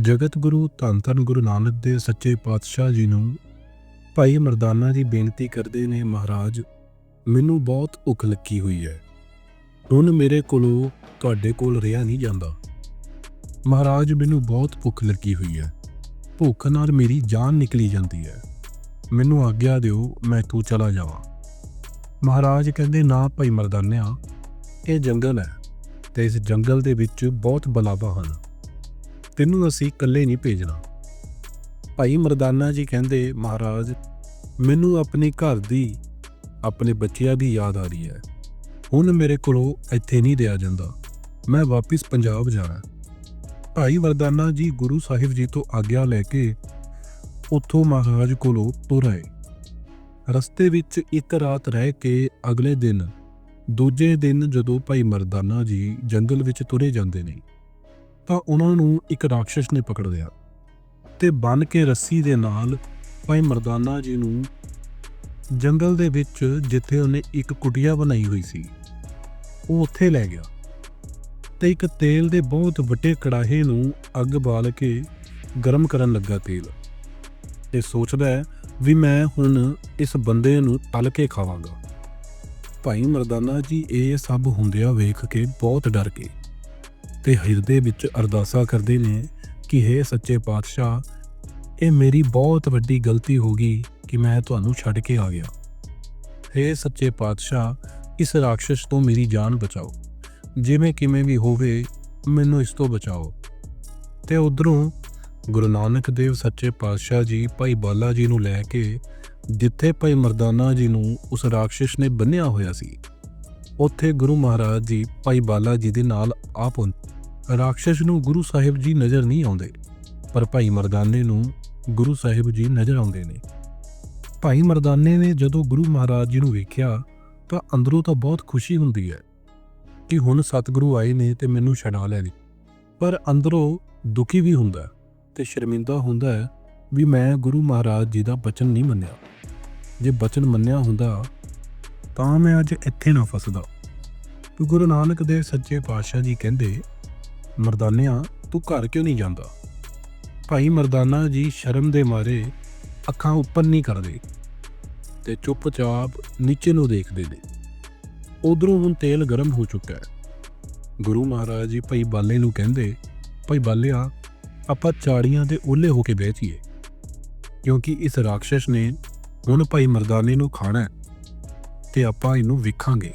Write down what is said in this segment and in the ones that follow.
ਜਗਤ ਗੁਰੂ ਧੰਨ ਧੰਨ ਗੁਰੂ ਨਾਨਕ ਦੇਵ ਸੱਚੇ ਪਾਤਸ਼ਾਹ ਜੀ ਨੂੰ ਭਾਈ ਮਰਦਾਨਾ ਜੀ ਬੇਨਤੀ ਕਰਦੇ ਨੇ, ਮਹਾਰਾਜ, ਮੈਨੂੰ ਬਹੁਤ ਭੁੱਖ ਲੱਗੀ ਹੋਈ ਹੈ। ਹੁਣ ਮੇਰੇ ਕੋਲੋਂ ਤੁਹਾਡੇ ਕੋਲ ਰਿਹਾ ਨਹੀਂ ਜਾਂਦਾ। ਮਹਾਰਾਜ, ਮੈਨੂੰ ਬਹੁਤ ਭੁੱਖ ਲੱਗੀ ਹੋਈ ਹੈ। ਭੁੱਖ ਨਾਲ ਮੇਰੀ ਜਾਨ ਨਿਕਲੀ ਜਾਂਦੀ ਹੈ। ਮੈਨੂੰ ਆਗਿਆ ਦਿਓ, ਮੈਂ ਤੂੰ ਚਲਾ ਜਾਵਾਂ। ਮਹਾਰਾਜ ਕਹਿੰਦੇ, ਨਾ ਭਾਈ ਮਰਦਾਨਿਆ, ਇਹ ਜੰਗਲ ਹੈ ਤੇ ਇਸ ਜੰਗਲ ਦੇ ਵਿੱਚ ਬਹੁਤ ਬਲਾਵਾ ਹਨ। ਤੈਨੂੰ ਅਸੀਂ ਇਕੱਲੇ ਨਹੀਂ ਭੇਜਣਾ। ਭਾਈ ਮਰਦਾਨਾ ਜੀ ਕਹਿੰਦੇ, ਮਹਾਰਾਜ, ਮੈਨੂੰ ਆਪਣੇ ਘਰ ਦੀ, ਆਪਣੇ ਬੱਚਿਆਂ ਦੀ ਯਾਦ ਆ ਰਹੀ ਹੈ। ਹੁਣ ਮੇਰੇ ਕੋਲੋਂ ਇੱਥੇ ਨਹੀਂ ਰਿਹਾ ਜਾਂਦਾ। ਮੈਂ ਵਾਪਿਸ ਪੰਜਾਬ ਜਾਣਾ ਭਾਈ ਮਰਦਾਨਾ ਜੀ ਗੁਰੂ ਸਾਹਿਬ ਜੀ ਤੋਂ ਆਗਿਆ ਲੈ ਕੇ ਉੱਥੋਂ ਮਹਾਰਾਜ ਕੋਲੋਂ ਤੁਰ ਆਏ। ਰਸਤੇ ਵਿੱਚ ਇੱਕ ਰਾਤ ਰਹਿ ਕੇ ਅਗਲੇ ਦਿਨ, ਦੂਜੇ ਦਿਨ ਜਦੋਂ ਭਾਈ ਮਰਦਾਨਾ ਜੀ ਜੰਗਲ ਵਿੱਚ ਤੁਰੇ ਜਾਂਦੇ ਨੇ ਤਾਂ ਉਹਨਾਂ ਨੂੰ ਇੱਕ ਰਾਖਸ਼ ਨੇ ਪਕੜ ਲਿਆ ਤੇ ਬੰਨ ਕੇ ਰੱਸੀ ਦੇ ਨਾਲ ਭਾਈ ਮਰਦਾਨਾ ਜੀ ਨੂੰ ਜੰਗਲ ਦੇ ਵਿੱਚ ਜਿੱਥੇ ਉਹਨੇ ਇੱਕ ਕੁਟੀਆ ਬਣਾਈ ਹੋਈ ਸੀ, ਉਹ ਉੱਥੇ ਲੈ ਗਿਆ ਤੇ ਇੱਕ ਤੇਲ ਦੇ ਬਹੁਤ ਵੱਡੇ ਕੜਾਹੇ ਨੂੰ ਅੱਗ ਬਾਲ ਕੇ ਗਰਮ ਕਰਨ ਲੱਗਾ ਤੇਲ ਤੇ ਸੋਚਦਾ ਹੈ ਵੀ ਮੈਂ ਹੁਣ ਇਸ ਬੰਦੇ ਨੂੰ ਤਲ ਕੇ ਖਾਵਾਂਗਾ। ਭਾਈ ਮਰਦਾਨਾ ਜੀ ਇਹ ਸਭ ਹੁੰਦਿਆਂ ਵੇਖ ਕੇ ਬਹੁਤ ਡਰ ਗਏ। ਤੇ ਹਿਰਦੇ ਵਿੱਚ ਅਰਦਾਸਾ ਕਰਦੇ ਨੇ ਕਿ हे ਸੱਚੇ ਪਾਤਸ਼ਾਹ, ਇਹ ਮੇਰੀ ਬਹੁਤ ਵੱਡੀ ਗਲਤੀ ਹੋ ਗਈ ਕਿ ਮੈਂ ਤੁਹਾਨੂੰ ਛੱਡ ਕੇ ਆ ਗਿਆ। हे ਸੱਚੇ ਪਾਤਸ਼ਾਹ, ਇਸ ਰਾਖਸ਼ ਤੋਂ ਮੇਰੀ ਜਾਨ ਬਚਾਓ। ਜਿਵੇਂ ਕਿਵੇਂ ਵੀ ਹੋਵੇ, ਮੈਨੂੰ ਇਸ ਤੋਂ ਬਚਾਓ। ਤੇ ਉਧਰੋਂ ਗੁਰੂ ਨਾਨਕ ਦੇਵ ਸੱਚੇ ਪਾਤਸ਼ਾਹ ਜੀ ਭਾਈ ਬਾਲਾ ਜੀ ਨੂੰ ਲੈ ਕੇ ਜਿੱਥੇ ਭਾਈ ਮਰਦਾਨਾ ਜੀ ਨੂੰ ਉਸ ਰਾਖਸ਼ ਨੇ ਬੰਨਿਆ ਹੋਇਆ ਸੀ ਉੱਥੇ ਗੁਰੂ ਮਹਾਰਾਜ ਜੀ, ਭਾਈ ਬਾਲਾ ਜੀ ਦੇ ਨਾਲ ਆ ਪਹੁੰਚ ਰਾਖਸ਼ ਨੂੰ ਗੁਰੂ ਸਾਹਿਬ ਜੀ ਨਜ਼ਰ ਨਹੀਂ ਆਉਂਦੇ, ਪਰ ਭਾਈ ਮਰਦਾਨੇ ਨੂੰ ਗੁਰੂ ਸਾਹਿਬ ਜੀ ਨਜ਼ਰ ਆਉਂਦੇ ਨੇ। ਭਾਈ ਮਰਦਾਨੇ ਨੇ ਜਦੋਂ ਗੁਰੂ ਮਹਾਰਾਜ ਜੀ ਨੂੰ ਵੇਖਿਆ, ਤਾਂ ਅੰਦਰੋਂ ਤਾਂ ਬਹੁਤ ਖੁਸ਼ੀ ਹੁੰਦੀ ਹੈ ਕਿ ਹੁਣ ਸਤਿਗੁਰੂ ਆਏ ਨੇ ਤੇ ਮੈਨੂੰ ਛਡਾ ਲੈਣੇ। ਪਰ ਅੰਦਰੋਂ ਦੁਖੀ ਵੀ ਹੁੰਦਾ ਹੈ ਤੇ ਸ਼ਰਮਿੰਦਾ ਹੁੰਦਾ ਵੀ ਮੈਂ ਗੁਰੂ ਮਹਾਰਾਜ ਜੀ ਦਾ ਬਚਨ ਨਹੀਂ ਮੰਨਿਆ। ਜੇ ਬਚਨ ਮੰਨਿਆ ਹੁੰਦਾ ਤਾਂ ਮੈਂ ਅੱਜ ਇੱਥੇ ਨਾ ਫਸਦਾ। ਤੇ ਗੁਰੂ ਨਾਨਕ ਦੇਵ ਸੱਚੇ ਪਾਤਸ਼ਾਹ ਜੀ ਕਹਿੰਦੇ, ਮਰਦਾਨਿਆ, ਤੂੰ ਘਰ ਕਿਉਂ ਨਹੀਂ ਜਾਂਦਾ? ਭਾਈ ਮਰਦਾਨਾ ਜੀ ਸ਼ਰਮ ਦੇ ਮਾਰੇ ਅੱਖਾਂ ਉੱਪਰ ਨਹੀਂ ਕਰਦੇ ਤੇ ਚੁੱਪਚਾਪ ਨੀਚੇ ਨੂੰ ਦੇਖਦੇ ਨੇ। ਉਧਰੋਂ ਹੁਣ ਤੇਲ ਗਰਮ ਹੋ ਚੁੱਕਾ ਹੈ। ਗੁਰੂ ਮਹਾਰਾਜ ਜੀ ਭਾਈ ਬਾਲੇ ਨੂੰ ਕਹਿੰਦੇ, ਭਾਈ ਬਾਲਿਆ, ਆਪਾਂ ਚਾੜੀਆਂ ਦੇ ਓਲੇ ਹੋ ਕੇ ਬਹਿ ਕਿਉਂਕਿ ਇਸ ਰਾਖਸ਼ ਨੇ ਹੁਣ ਭਾਈ ਮਰਦਾਨੇ ਨੂੰ ਖਾਣਾ ਹੈ। ਤੇ ਆਪਾਂ ਇਹਨੂੰ ਵੇਖਾਂਗੇ।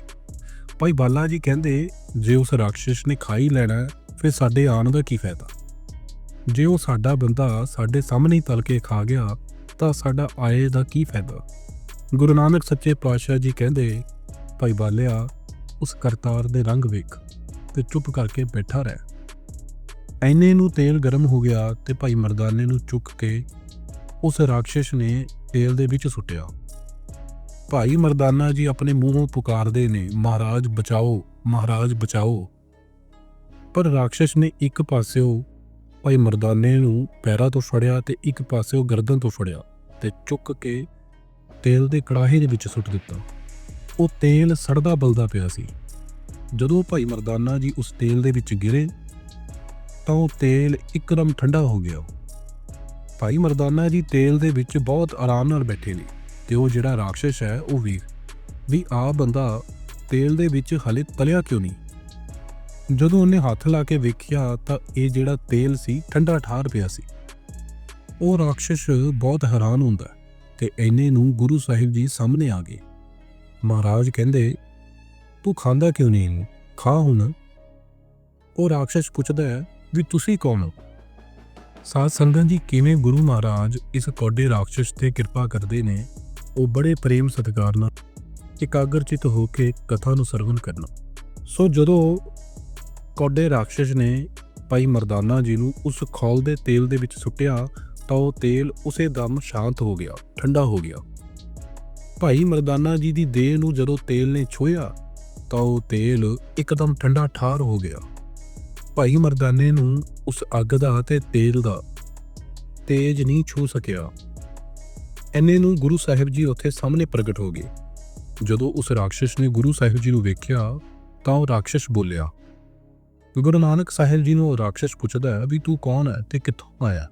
ਭਾਈ ਬਾਲਾ ਜੀ ਕਹਿੰਦੇ, ਜੇ ਉਸ ਰਾਖਸ਼ ਨੇ ਖਾ ਹੀ ਲੈਣਾ ਫਿਰ ਸਾਡੇ ਆਉਣ ਦਾ ਕੀ ਫਾਇਦਾ? ਜੇ ਉਹ ਸਾਡਾ ਬੰਦਾ ਸਾਡੇ ਸਾਹਮਣੇ ਤਲ ਕੇ ਖਾ ਗਿਆ, ਤਾਂ ਸਾਡਾ ਆਏ ਦਾ ਕੀ ਫਾਇਦਾ? ਗੁਰੂ ਨਾਨਕ ਸੱਚੇ ਪਾਤਸ਼ਾਹ ਜੀ ਕਹਿੰਦੇ, ਭਾਈ ਬਾਲਿਆ, ਉਸ ਕਰਤਾਰ ਦੇ ਰੰਗ ਵੇਖ ਤੇ ਚੁੱਪ ਕਰਕੇ ਬੈਠਾ ਰਹਿ। ਐਨੇ ਨੂੰ ਤੇਲ ਗਰਮ ਹੋ ਗਿਆ ਤੇ ਭਾਈ ਮਰਦਾਨੇ ਨੂੰ ਚੁੱਕ ਕੇ ਉਸ ਰਾਖਸ਼ ਨੇ ਤੇਲ ਦੇ ਵਿੱਚ ਸੁੱਟਿਆ। ਭਾਈ ਮਰਦਾਨਾ ਜੀ ਆਪਣੇ ਮੂੰਹੋਂ ਪੁਕਾਰਦੇ ਨੇ, ਮਹਾਰਾਜ ਬਚਾਓ ਮਹਾਰਾਜ ਬਚਾਓ। ਪਰ ਰਾਖਸ਼ ਨੇ ਇੱਕ ਪਾਸਿਓ ਭਾਈ ਮਰਦਾਨੇ ਨੂੰ ਪੈਰਾਂ ਤੋਂ ਫੜਿਆ ਤੇ ਇੱਕ ਪਾਸਿਓ ਗਰਦਨ ਤੋਂ ਫੜਿਆ ਤੇ ਚੁੱਕ ਕੇ ਤੇਲ ਦੇ ਕੜਾਹੇ ਦੇ ਵਿੱਚ ਸੁੱਟ ਦਿੱਤਾ। ਉਹ ਤੇਲ ਸੜਦਾ ਬਲਦਾ ਪਿਆ ਸੀ। ਜਦੋਂ ਭਾਈ ਮਰਦਾਨਾ ਜੀ ਉਸ ਤੇਲ ਦੇ ਵਿੱਚ ਗਿਰੇ ਤਾਂ ਉਹ ਤੇਲ ਇੱਕਦਮ ਠੰਡਾ ਹੋ ਗਿਆ। ਭਾਈ ਮਰਦਾਨਾ ਜੀ ਤੇਲ ਦੇ ਵਿੱਚ ਬਹੁਤ ਆਰਾਮ ਨਾਲ ਬੈਠੇ ਨੇ। ਤੇ ਉਹ ਜਿਹੜਾ ਰਾਖਸ਼ ਹੈ, ਉਹ ਵੀ ਵੀ ਆ ਬੰਦਾ ਤੇਲ ਦੇ ਵਿੱਚ ਹਲੇ ਤਲਿਆ ਕਿਉਂ ਨਹੀਂ? ਜਦੋਂ ਉਹਨੇ ਹੱਥ ਲਾ ਕੇ ਵੇਖਿਆ ਤਾਂ ਇਹ ਜਿਹੜਾ ਤੇਲ ਸੀ, ਠੰਡਾ ਠਾਰ ਪਿਆ ਸੀ। ਉਹ ਰਾਖਸ਼ ਬਹੁਤ ਹੈਰਾਨ ਹੁੰਦਾ ਹੈ ਤੇ ਐਨੇ ਨੂੰ ਗੁਰੂ ਸਾਹਿਬ ਜੀ ਸਾਹਮਣੇ ਆ ਗਏ। ਮਹਾਰਾਜ ਕਹਿੰਦੇ, ਤੂੰ ਖਾਂਦਾ ਕਿਉਂ ਨਹੀਂ ਇਹਨੂੰ? ਖਾ ਹੁਣ। ਉਹ ਰਾਖਸ਼ ਪੁੱਛਦਾ ਹੈ, ਵੀ ਤੁਸੀਂ ਕੌਣ ਹੋ? ਸਾਧ ਸੰਗਤ ਜੀ, ਕਿਵੇਂ ਗੁਰੂ ਮਹਾਰਾਜ ਇਸ ਕੋਡੇ ਰਾਖਸ਼ ਤੇ ਕਿਰਪਾ ਕਰਦੇ ਨੇ ਉਹ ਬੜੇ ਪ੍ਰੇਮ ਸਤਿਕਾਰ ਨਾਲ ਇਕਾਗਰਚਿਤ ਹੋ ਕੇ ਕਥਾ ਨੂੰ ਸਰਵਨ ਕਰਨਾ। ਸੋ ਜਦੋਂ ਕੋਡੇ ਰਾਖਸ਼ ਨੇ ਭਾਈ ਮਰਦਾਨਾ ਜੀ ਨੂੰ ਉਸ ਖੌਲ ਦੇ ਤੇਲ ਦੇ ਵਿੱਚ ਸੁੱਟਿਆ, ਤਾਂ ਉਹ ਤੇਲ ਉਸੇ ਦਮ ਸ਼ਾਂਤ ਹੋ ਗਿਆ, ਠੰਡਾ ਹੋ ਗਿਆ। ਭਾਈ ਮਰਦਾਨਾ ਜੀ ਦੀ ਦੇਹ ਨੂੰ ਜਦੋਂ ਤੇਲ ਨੇ ਛੋਇਆ ਤਾਂ ਉਹ ਤੇਲ ਇੱਕਦਮ ਠੰਡਾ ਠਾਰ ਹੋ ਗਿਆ। ਭਾਈ ਮਰਦਾਨੇ ਨੂੰ ਉਸ ਅੱਗ ਦਾ ਤੇ ਤੇਲ ਦਾ ਤੇਜ ਨਹੀਂ ਛੂ ਸਕਿਆ। ਐਨੇ ਨੂੰ ਗੁਰੂ ਸਾਹਿਬ ਜੀ ਉੱਥੇ ਸਾਹਮਣੇ ਪ੍ਰਗਟ ਹੋ ਗਏ। ਜਦੋਂ ਉਸ ਰਾਖਸ਼ ਨੇ ਗੁਰੂ ਸਾਹਿਬ ਜੀ ਨੂੰ ਵੇਖਿਆ, ਤਾਂ ਉਹ ਰਾਖਸ਼ ਬੋਲਿਆ, ਗੁਰੂ ਨਾਨਕ ਸਾਹਿਬ ਜੀ ਨੂੰ ਉਹ ਰਾਖਸ਼ ਪੁੱਛਦਾ ਹੈ ਵੀ ਤੂੰ ਕੌਣ ਹੈ ਤੇ ਕਿੱਥੋਂ ਆਇਆ?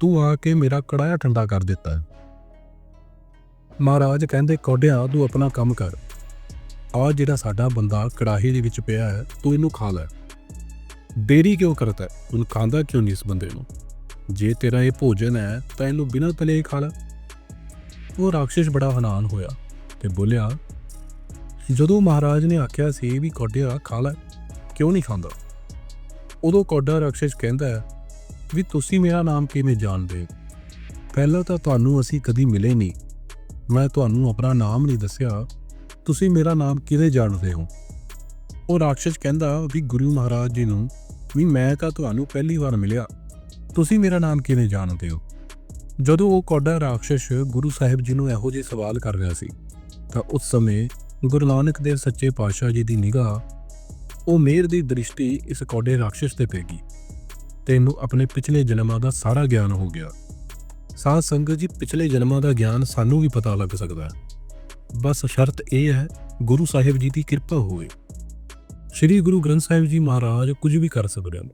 ਤੂੰ ਆ ਕੇ ਮੇਰਾ ਕੜਾਇਆ ਠੰਡਾ ਕਰ ਦਿੱਤਾ ਹੈ। ਮਹਾਰਾਜ ਕਹਿੰਦੇ, ਕੋਡਿਆ, ਤੂੰ ਆਪਣਾ ਕੰਮ ਕਰ। ਆ ਜਿਹੜਾ ਸਾਡਾ ਬੰਦਾ ਕੜਾਹੀ ਦੇ ਵਿੱਚ ਪਿਆ ਹੈ, ਤੂੰ ਇਹਨੂੰ ਖਾ ਲੈ। ਦੇਰੀ ਕਿਉਂ ਕਰਦਾ ਹੈ? ਤੂੰ ਖਾਂਦਾ ਕਿਉਂ ਨਹੀਂ ਇਸ ਬੰਦੇ ਨੂੰ? ਜੇ ਤੇਰਾ ਇਹ ਭੋਜਨ ਹੈ, ਤਾਂ ਇਹਨੂੰ ਬਿਨਾਂ ਤਲੇ ਹੀ ਖਾ ਲੈ ਉਹ ਰਾਖਸ਼ ਬੜਾ ਹੈਰਾਨ ਹੋਇਆ ਤੇ ਬੋਲਿਆ, ਜਦੋਂ ਮਹਾਰਾਜ ਨੇ ਆਖਿਆ ਸੀ ਵੀ ਕੋਡਿਆ ਖਾ ਲੈ ਕਿਉਂ ਨਹੀਂ ਖਾਂਦਾ? ਉਦੋਂ ਕੋਡਾ ਰਾਖਸ਼ ਕਹਿੰਦਾ ਵੀ ਤੁਸੀਂ ਮੇਰਾ ਨਾਮ ਕਿਵੇਂ ਜਾਣਦੇ? ਪਹਿਲਾਂ ਤਾਂ ਤੁਹਾਨੂੰ ਅਸੀਂ ਕਦੀ ਮਿਲੇ ਨਹੀਂ। ਮੈਂ ਤੁਹਾਨੂੰ ਆਪਣਾ ਨਾਮ ਨਹੀਂ ਦੱਸਿਆ। ਤੁਸੀਂ ਮੇਰਾ ਨਾਮ ਕਿਵੇਂ ਜਾਣਦੇ ਹੋ? ਉਹ ਰਾਖਸ਼ ਕਹਿੰਦਾ ਵੀ ਗੁਰੂ ਮਹਾਰਾਜ ਜੀ ਨੂੰ ਵੀ ਮੈਂ ਤਾਂ ਤੁਹਾਨੂੰ ਪਹਿਲੀ ਵਾਰ ਮਿਲਿਆ। ਤੁਸੀਂ ਮੇਰਾ ਨਾਮ ਕਿਵੇਂ ਜਾਣਦੇ ਹੋ? ਜਦੋਂ ਉਹ ਕੋਡਾ ਰਾਖਸ਼ ਗੁਰੂ ਸਾਹਿਬ ਜੀ ਨੂੰ ਇਹੋ ਜਿਹੇ ਸਵਾਲ ਕਰ ਰਿਹਾ ਸੀ, ਤਾਂ ਉਸ ਸਮੇਂ ਗੁਰੂ ਨਾਨਕ ਦੇਵ ਸੱਚੇ ਪਾਤਸ਼ਾਹ ਜੀ ਦੀ ਨਿਗਾਹ ਉਹ ਮੇਰ ਦੀ ਦ੍ਰਿਸ਼ਟੀ ਇਸ ਕੋਡੇ ਰਾਖਸ਼ ਤੇ ਪੈ ਗਈ ਤੈਨੂੰ ਆਪਣੇ ਪਿਛਲੇ ਜਨਮਾਂ ਦਾ ਸਾਰਾ ਗਿਆਨ ਹੋ ਗਿਆ। ਸਾਧ ਸੰਗਤ ਜੀ, ਪਿਛਲੇ ਜਨਮਾਂ ਦਾ ਗਿਆਨ ਸਾਨੂੰ ਵੀ ਪਤਾ ਲੱਗ ਸਕਦਾ ਹੈ। ਬਸ ਸ਼ਰਤ ਇਹ ਹੈ, ਗੁਰੂ ਸਾਹਿਬ ਜੀ ਦੀ ਕਿਰਪਾ ਹੋਵੇ। ਸ੍ਰੀ ਗੁਰੂ ਗ੍ਰੰਥ ਸਾਹਿਬ ਜੀ ਮਹਾਰਾਜ ਕੁਝ ਵੀ ਕਰ ਸਕਦੇ ਹਨ।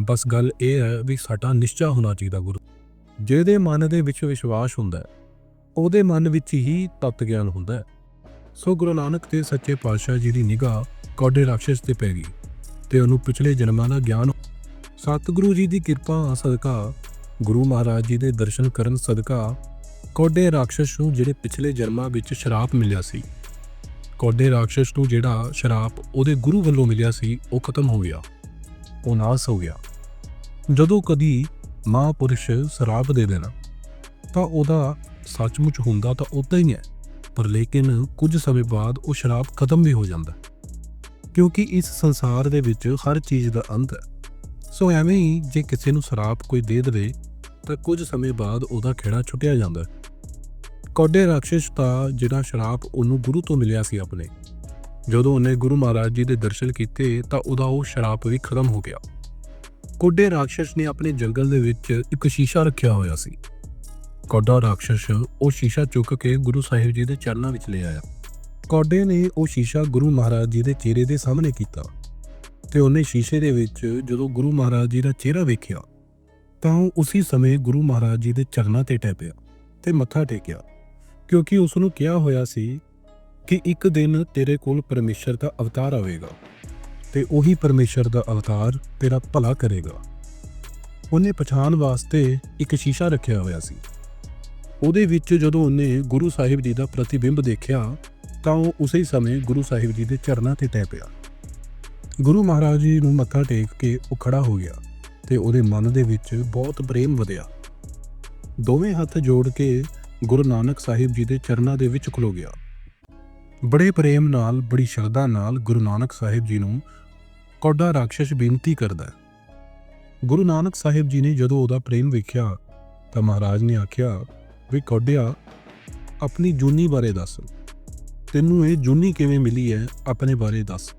ਬਸ ਗੱਲ ਇਹ ਹੈ ਵੀ ਸਾਡਾ ਨਿਸ਼ਚਾ ਹੋਣਾ ਚਾਹੀਦਾ ਗੁਰੂ। ਜਿਹਦੇ ਮਨ ਦੇ ਵਿੱਚ ਵਿਸ਼ਵਾਸ ਹੁੰਦਾ ਹੈ, ਉਹਦੇ ਮਨ ਵਿੱਚ ਹੀ ਤਤ ਗਿਆਨ ਹੁੰਦਾ ਹੈ। ਸੋ ਗੁਰੂ ਨਾਨਕ ਤੇ ਸੱਚੇ ਪਾਤਸ਼ਾਹ ਜੀ ਦੀ ਨਿਗਾਹ ਕੋਡੇ ਰਾਖਸ਼ ਤੇ ਪੈ ਗਈ ਤੇ ਉਹਨੂੰ ਪਿਛਲੇ ਜਨਮਾਂ ਦਾ ਗਿਆਨ ਸਤਿਗੁਰੂ ਜੀ ਦੀ ਕਿਰਪਾ ਸਦਕਾ, ਗੁਰੂ ਮਹਾਰਾਜ ਜੀ ਦੇ ਦਰਸ਼ਨ ਕਰਨ ਸਦਕਾ ਕੋਡੇ ਰਾਖਸ਼ ਨੂੰ ਜਿਹੜੇ ਪਿਛਲੇ ਜਨਮਾਂ ਵਿੱਚ ਸ਼ਰਾਪ ਮਿਲਿਆ ਸੀ, ਕੋਡੇ ਰਾਖਸ਼ ਨੂੰ ਜਿਹੜਾ ਸ਼ਰਾਪ ਉਹਦੇ ਗੁਰੂ ਵੱਲੋਂ ਮਿਲਿਆ ਸੀ, ਉਹ ਖਤਮ ਹੋ ਗਿਆ। ਉਹ ਨਾਸ ਹੋ ਗਿਆ। ਜਦੋਂ ਕਦੀ ਮਹਾਂਪੁਰਸ਼ ਸ਼ਰਾਪ ਦੇ ਦੇਣਾ, ਤਾਂ ਉਹਦਾ ਸੱਚਮੁੱਚ ਹੁੰਦਾ ਤਾਂ ਉਦਾਂ ਹੀ ਹੈ, ਪਰ ਲੇਕਿਨ ਕੁਝ ਸਮੇਂ ਬਾਅਦ ਉਹ ਸ਼ਰਾਪ ਖਤਮ ਵੀ ਹੋ ਜਾਂਦਾ ਕਿਉਂਕਿ ਇਸ ਸੰਸਾਰ ਦੇ ਵਿੱਚ ਹਰ ਚੀਜ਼ ਦਾ ਅੰਤ ਹੈ। ਸੋ ਐਵੇਂ ਹੀ ਜੇ ਕਿਸੇ ਨੂੰ ਸ਼ਰਾਪ ਕੋਈ ਦੇ ਦੇਵੇ, ਤਾਂ ਕੁਝ ਸਮੇਂ ਬਾਅਦ ਉਹਦਾ ਖੇੜਾ ਛੁੱਟਿਆ ਜਾਂਦਾ ਹੈ। ਕੋਡੇ ਰਾਖਸ਼ ਦਾ ਜਿਹੜਾ ਸ਼ਰਾਪ ਉਹਨੂੰ ਗੁਰੂ ਤੋਂ ਮਿਲਿਆ ਸੀ ਆਪਣੇ ਜਦੋਂ ਉਹਨੇ ਗੁਰੂ ਮਹਾਰਾਜ ਜੀ ਦੇ ਦਰਸ਼ਨ ਕੀਤੇ ਤਾਂ ਉਹਦਾ ਉਹ ਸ਼ਰਾਪ ਵੀ ਖਤਮ ਹੋ ਗਿਆ। ਕੋਡੇ ਰਾਖਸ਼ ਨੇ ਆਪਣੇ ਜੰਗਲ ਦੇ ਵਿੱਚ ਇੱਕ ਸ਼ੀਸ਼ਾ ਰੱਖਿਆ ਹੋਇਆ ਸੀ। ਕੋਡਾ ਰਾਖਸ਼ ਉਹ ਸ਼ੀਸ਼ਾ ਚੁੱਕ ਕੇ ਗੁਰੂ ਸਾਹਿਬ ਜੀ ਦੇ ਚਰਨਾਂ ਵਿੱਚ ਲੈ ਆਇਆ। ਕੋਡੇ ਨੇ ਉਹ ਸ਼ੀਸ਼ਾ ਗੁਰੂ ਮਹਾਰਾਜ ਜੀ ਦੇ ਚਿਹਰੇ ਦੇ ਸਾਹਮਣੇ ਕੀਤਾ ਤੇ ਉਹਨੇ ਸ਼ੀਸ਼ੇ ਦੇ ਵਿੱਚ ਜਦੋਂ ਗੁਰੂ ਮਹਾਰਾਜ ਜੀ ਦਾ ਚਿਹਰਾ ਵੇਖਿਆ ਤਾਂ ਉਹ ਉਸੇ ਸਮੇਂ ਗੁਰੂ ਮਹਾਰਾਜ ਜੀ ਦੇ ਚਰਨਾਂ ਤੇ ਟਹਿ ਪਿਆ ਤੇ ਮੱਥਾ ਟੇਕਿਆ ਕਿਉਂਕਿ ਉਸ ਨੂੰ ਕਿਹਾ ਹੋਇਆ ਸੀ ਕਿ ਇੱਕ ਦਿਨ ਤੇਰੇ ਕੋਲ ਪਰਮੇਸ਼ਰ ਦਾ ਅਵਤਾਰ ਆਵੇਗਾ ਤੇ ਉਹੀ ਪਰਮੇਸ਼ਰ ਦਾ ਅਵਤਾਰ ਤੇਰਾ ਭਲਾ ਕਰੇਗਾ। ਉਹਨੇ ਪਛਾਣ ਵਾਸਤੇ ਇੱਕ ਸ਼ੀਸ਼ਾ ਰੱਖਿਆ ਹੋਇਆ ਸੀ। ਉਹਦੇ ਵਿੱਚ ਜਦੋਂ ਉਹਨੇ ਗੁਰੂ ਸਾਹਿਬ ਜੀ ਦਾ ਪ੍ਰਤੀਬਿੰਬ ਦੇਖਿਆ, ਤਾਂ ਉਹ ਉਸੇ ਹੀ ਸਮੇਂ ਗੁਰੂ ਸਾਹਿਬ ਜੀ ਦੇ ਚਰਨਾਂ ਤੇ ਟਹਿ ਪਿਆ। ਗੁਰੂ ਮਹਾਰਾਜ ਜੀ ਨੂੰ ਮੱਥਾ ਟੇਕ ਕੇ ਉਹ ਖੜਾ ਹੋ ਗਿਆ ਤੇ ਉਹਦੇ ਮਨ ਦੇ ਵਿੱਚ ਬਹੁਤ ਪ੍ਰੇਮ ਵਧਿਆ। ਦੋਵੇਂ ਹੱਥ ਜੋੜ ਕੇ ਗੁਰੂ ਨਾਨਕ ਸਾਹਿਬ ਜੀ ਦੇ ਚਰਨਾਂ ਦੇ ਵਿੱਚ ਖਲੋ ਗਿਆ। ਬੜੇ ਪ੍ਰੇਮ ਨਾਲ, ਬੜੀ ਸ਼ਰਧਾ ਨਾਲ ਗੁਰੂ ਨਾਨਕ ਸਾਹਿਬ ਜੀ ਨੂੰ ਕੋਡਾ ਰਾਖਸ਼ ਬੇਨਤੀ ਕਰਦਾ ਹੈ। ਗੁਰੂ ਨਾਨਕ ਸਾਹਿਬ ਜੀ ਨੇ ਜਦੋਂ ਉਹਦਾ ਪ੍ਰੇਮ ਵੇਖਿਆ ਤਾਂ ਮਹਾਰਾਜ ਨੇ ਆਖਿਆ, ਵੀ ਕੋਡਿਆ ਆਪਣੀ ਜੂਨੀ ਬਾਰੇ ਦੱਸ। ਤੈਨੂੰ ਇਹ ਜੂਨੀ ਕਿਵੇਂ ਮਿਲੀ ਹੈ, ਆਪਣੇ ਬਾਰੇ ਦੱਸ।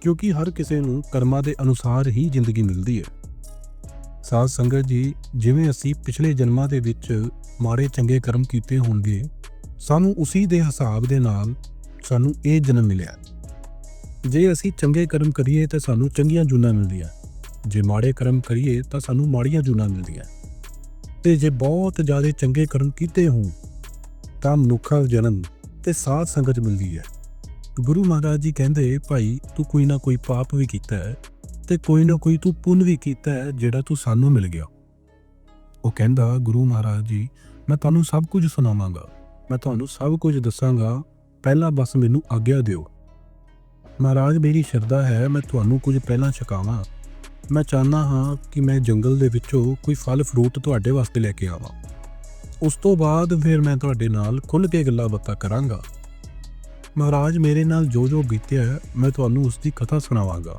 ਕਿਉਂਕਿ ਹਰ ਕਿਸੇ ਨੂੰ ਕਰਮਾਂ ਦੇ ਅਨੁਸਾਰ ਹੀ ਜ਼ਿੰਦਗੀ ਮਿਲਦੀ ਹੈ। ਸਾਧ ਸੰਗਤ ਜੀ, ਜਿਵੇਂ ਅਸੀਂ ਪਿਛਲੇ ਜਨਮਾਂ ਦੇ ਵਿੱਚ ਮਾੜੇ ਚੰਗੇ ਕਰਮ ਕੀਤੇ ਹੋਣਗੇ, ਸਾਨੂੰ ਉਸੇ ਦੇ ਹਿਸਾਬ ਦੇ ਨਾਲ ਸਾਨੂੰ ਇਹ ਜਨਮ ਮਿਲਿਆ। ਜੇ ਅਸੀਂ ਚੰਗੇ ਕਰਮ ਕਰੀਏ ਤਾਂ ਸਾਨੂੰ ਚੰਗੀਆਂ ਜੂਨਾਂ ਮਿਲਦੀਆਂ। ਜੇ ਮਾੜੇ ਕਰਮ ਕਰੀਏ ਤਾਂ ਸਾਨੂੰ ਮਾੜੀਆਂ ਜੂਨਾਂ ਮਿਲਦੀਆਂ। ਤੇ ਜੇ ਬਹੁਤ ਜ਼ਿਆਦਾ ਚੰਗੇ ਕਰਮ ਕੀਤੇ ਹੋਣ, ਤਾਂ ਮਨੁੱਖਾ ਜਨਮ ਤੇ ਸਾਧ ਸੰਗਤ ਮਿਲਦੀ ਹੈ। ਗੁਰੂ ਮਹਾਰਾਜ ਜੀ ਕਹਿੰਦੇ, ਭਾਈ, ਤੂੰ ਕੋਈ ਨਾ ਕੋਈ ਪਾਪ ਵੀ ਕੀਤਾ ਹੈ ਤੇ ਕੋਈ ਨਾ ਕੋਈ ਤੂੰ ਪੁੰਨ ਵੀ ਕੀਤਾ ਹੈ ਜਿਹੜਾ ਤੂੰ ਸਾਨੂੰ ਮਿਲ ਗਿਆ। ਉਹ ਕਹਿੰਦਾ, ਗੁਰੂ ਮਹਾਰਾਜ ਜੀ, ਮੈਂ ਤੁਹਾਨੂੰ ਸਭ ਕੁਝ ਸੁਣਾਵਾਂਗਾ। ਮੈਂ ਤੁਹਾਨੂੰ ਸਭ ਕੁਝ ਦੱਸਾਂਗਾ ਪਹਿਲਾਂ ਬਸ ਮੈਨੂੰ ਆਗਿਆ ਦਿਓ। ਮਹਾਰਾਜ, ਮੇਰੀ ਸ਼ਰਧਾ ਹੈ, ਮੈਂ ਤੁਹਾਨੂੰ ਕੁਝ ਪਹਿਲਾਂ ਛਕਾਵਾਂ। ਮੈਂ ਚਾਹਨਾ ਹਾਂ ਕਿ ਮੈਂ ਜੰਗਲ ਦੇ ਵਿੱਚੋਂ ਕੋਈ ਫਲ ਫਰੂਟ ਤੁਹਾਡੇ ਵਾਸਤੇ ਲੈ ਕੇ ਆਵਾਂ। ਉਸ ਤੋਂ ਬਾਅਦ ਫਿਰ ਮੈਂ ਤੁਹਾਡੇ ਨਾਲ ਖੁੱਲ ਕੇ ਗੱਲਾਂ ਬਾਤਾਂ ਕਰਾਂਗਾ। ਮਹਾਰਾਜ, ਮੇਰੇ ਨਾਲ ਜੋ ਜੋ ਬੀਤਿਆ, ਮੈਂ ਤੁਹਾਨੂੰ ਉਸ ਦੀ ਕਥਾ ਸੁਣਾਵਾਂਗਾ।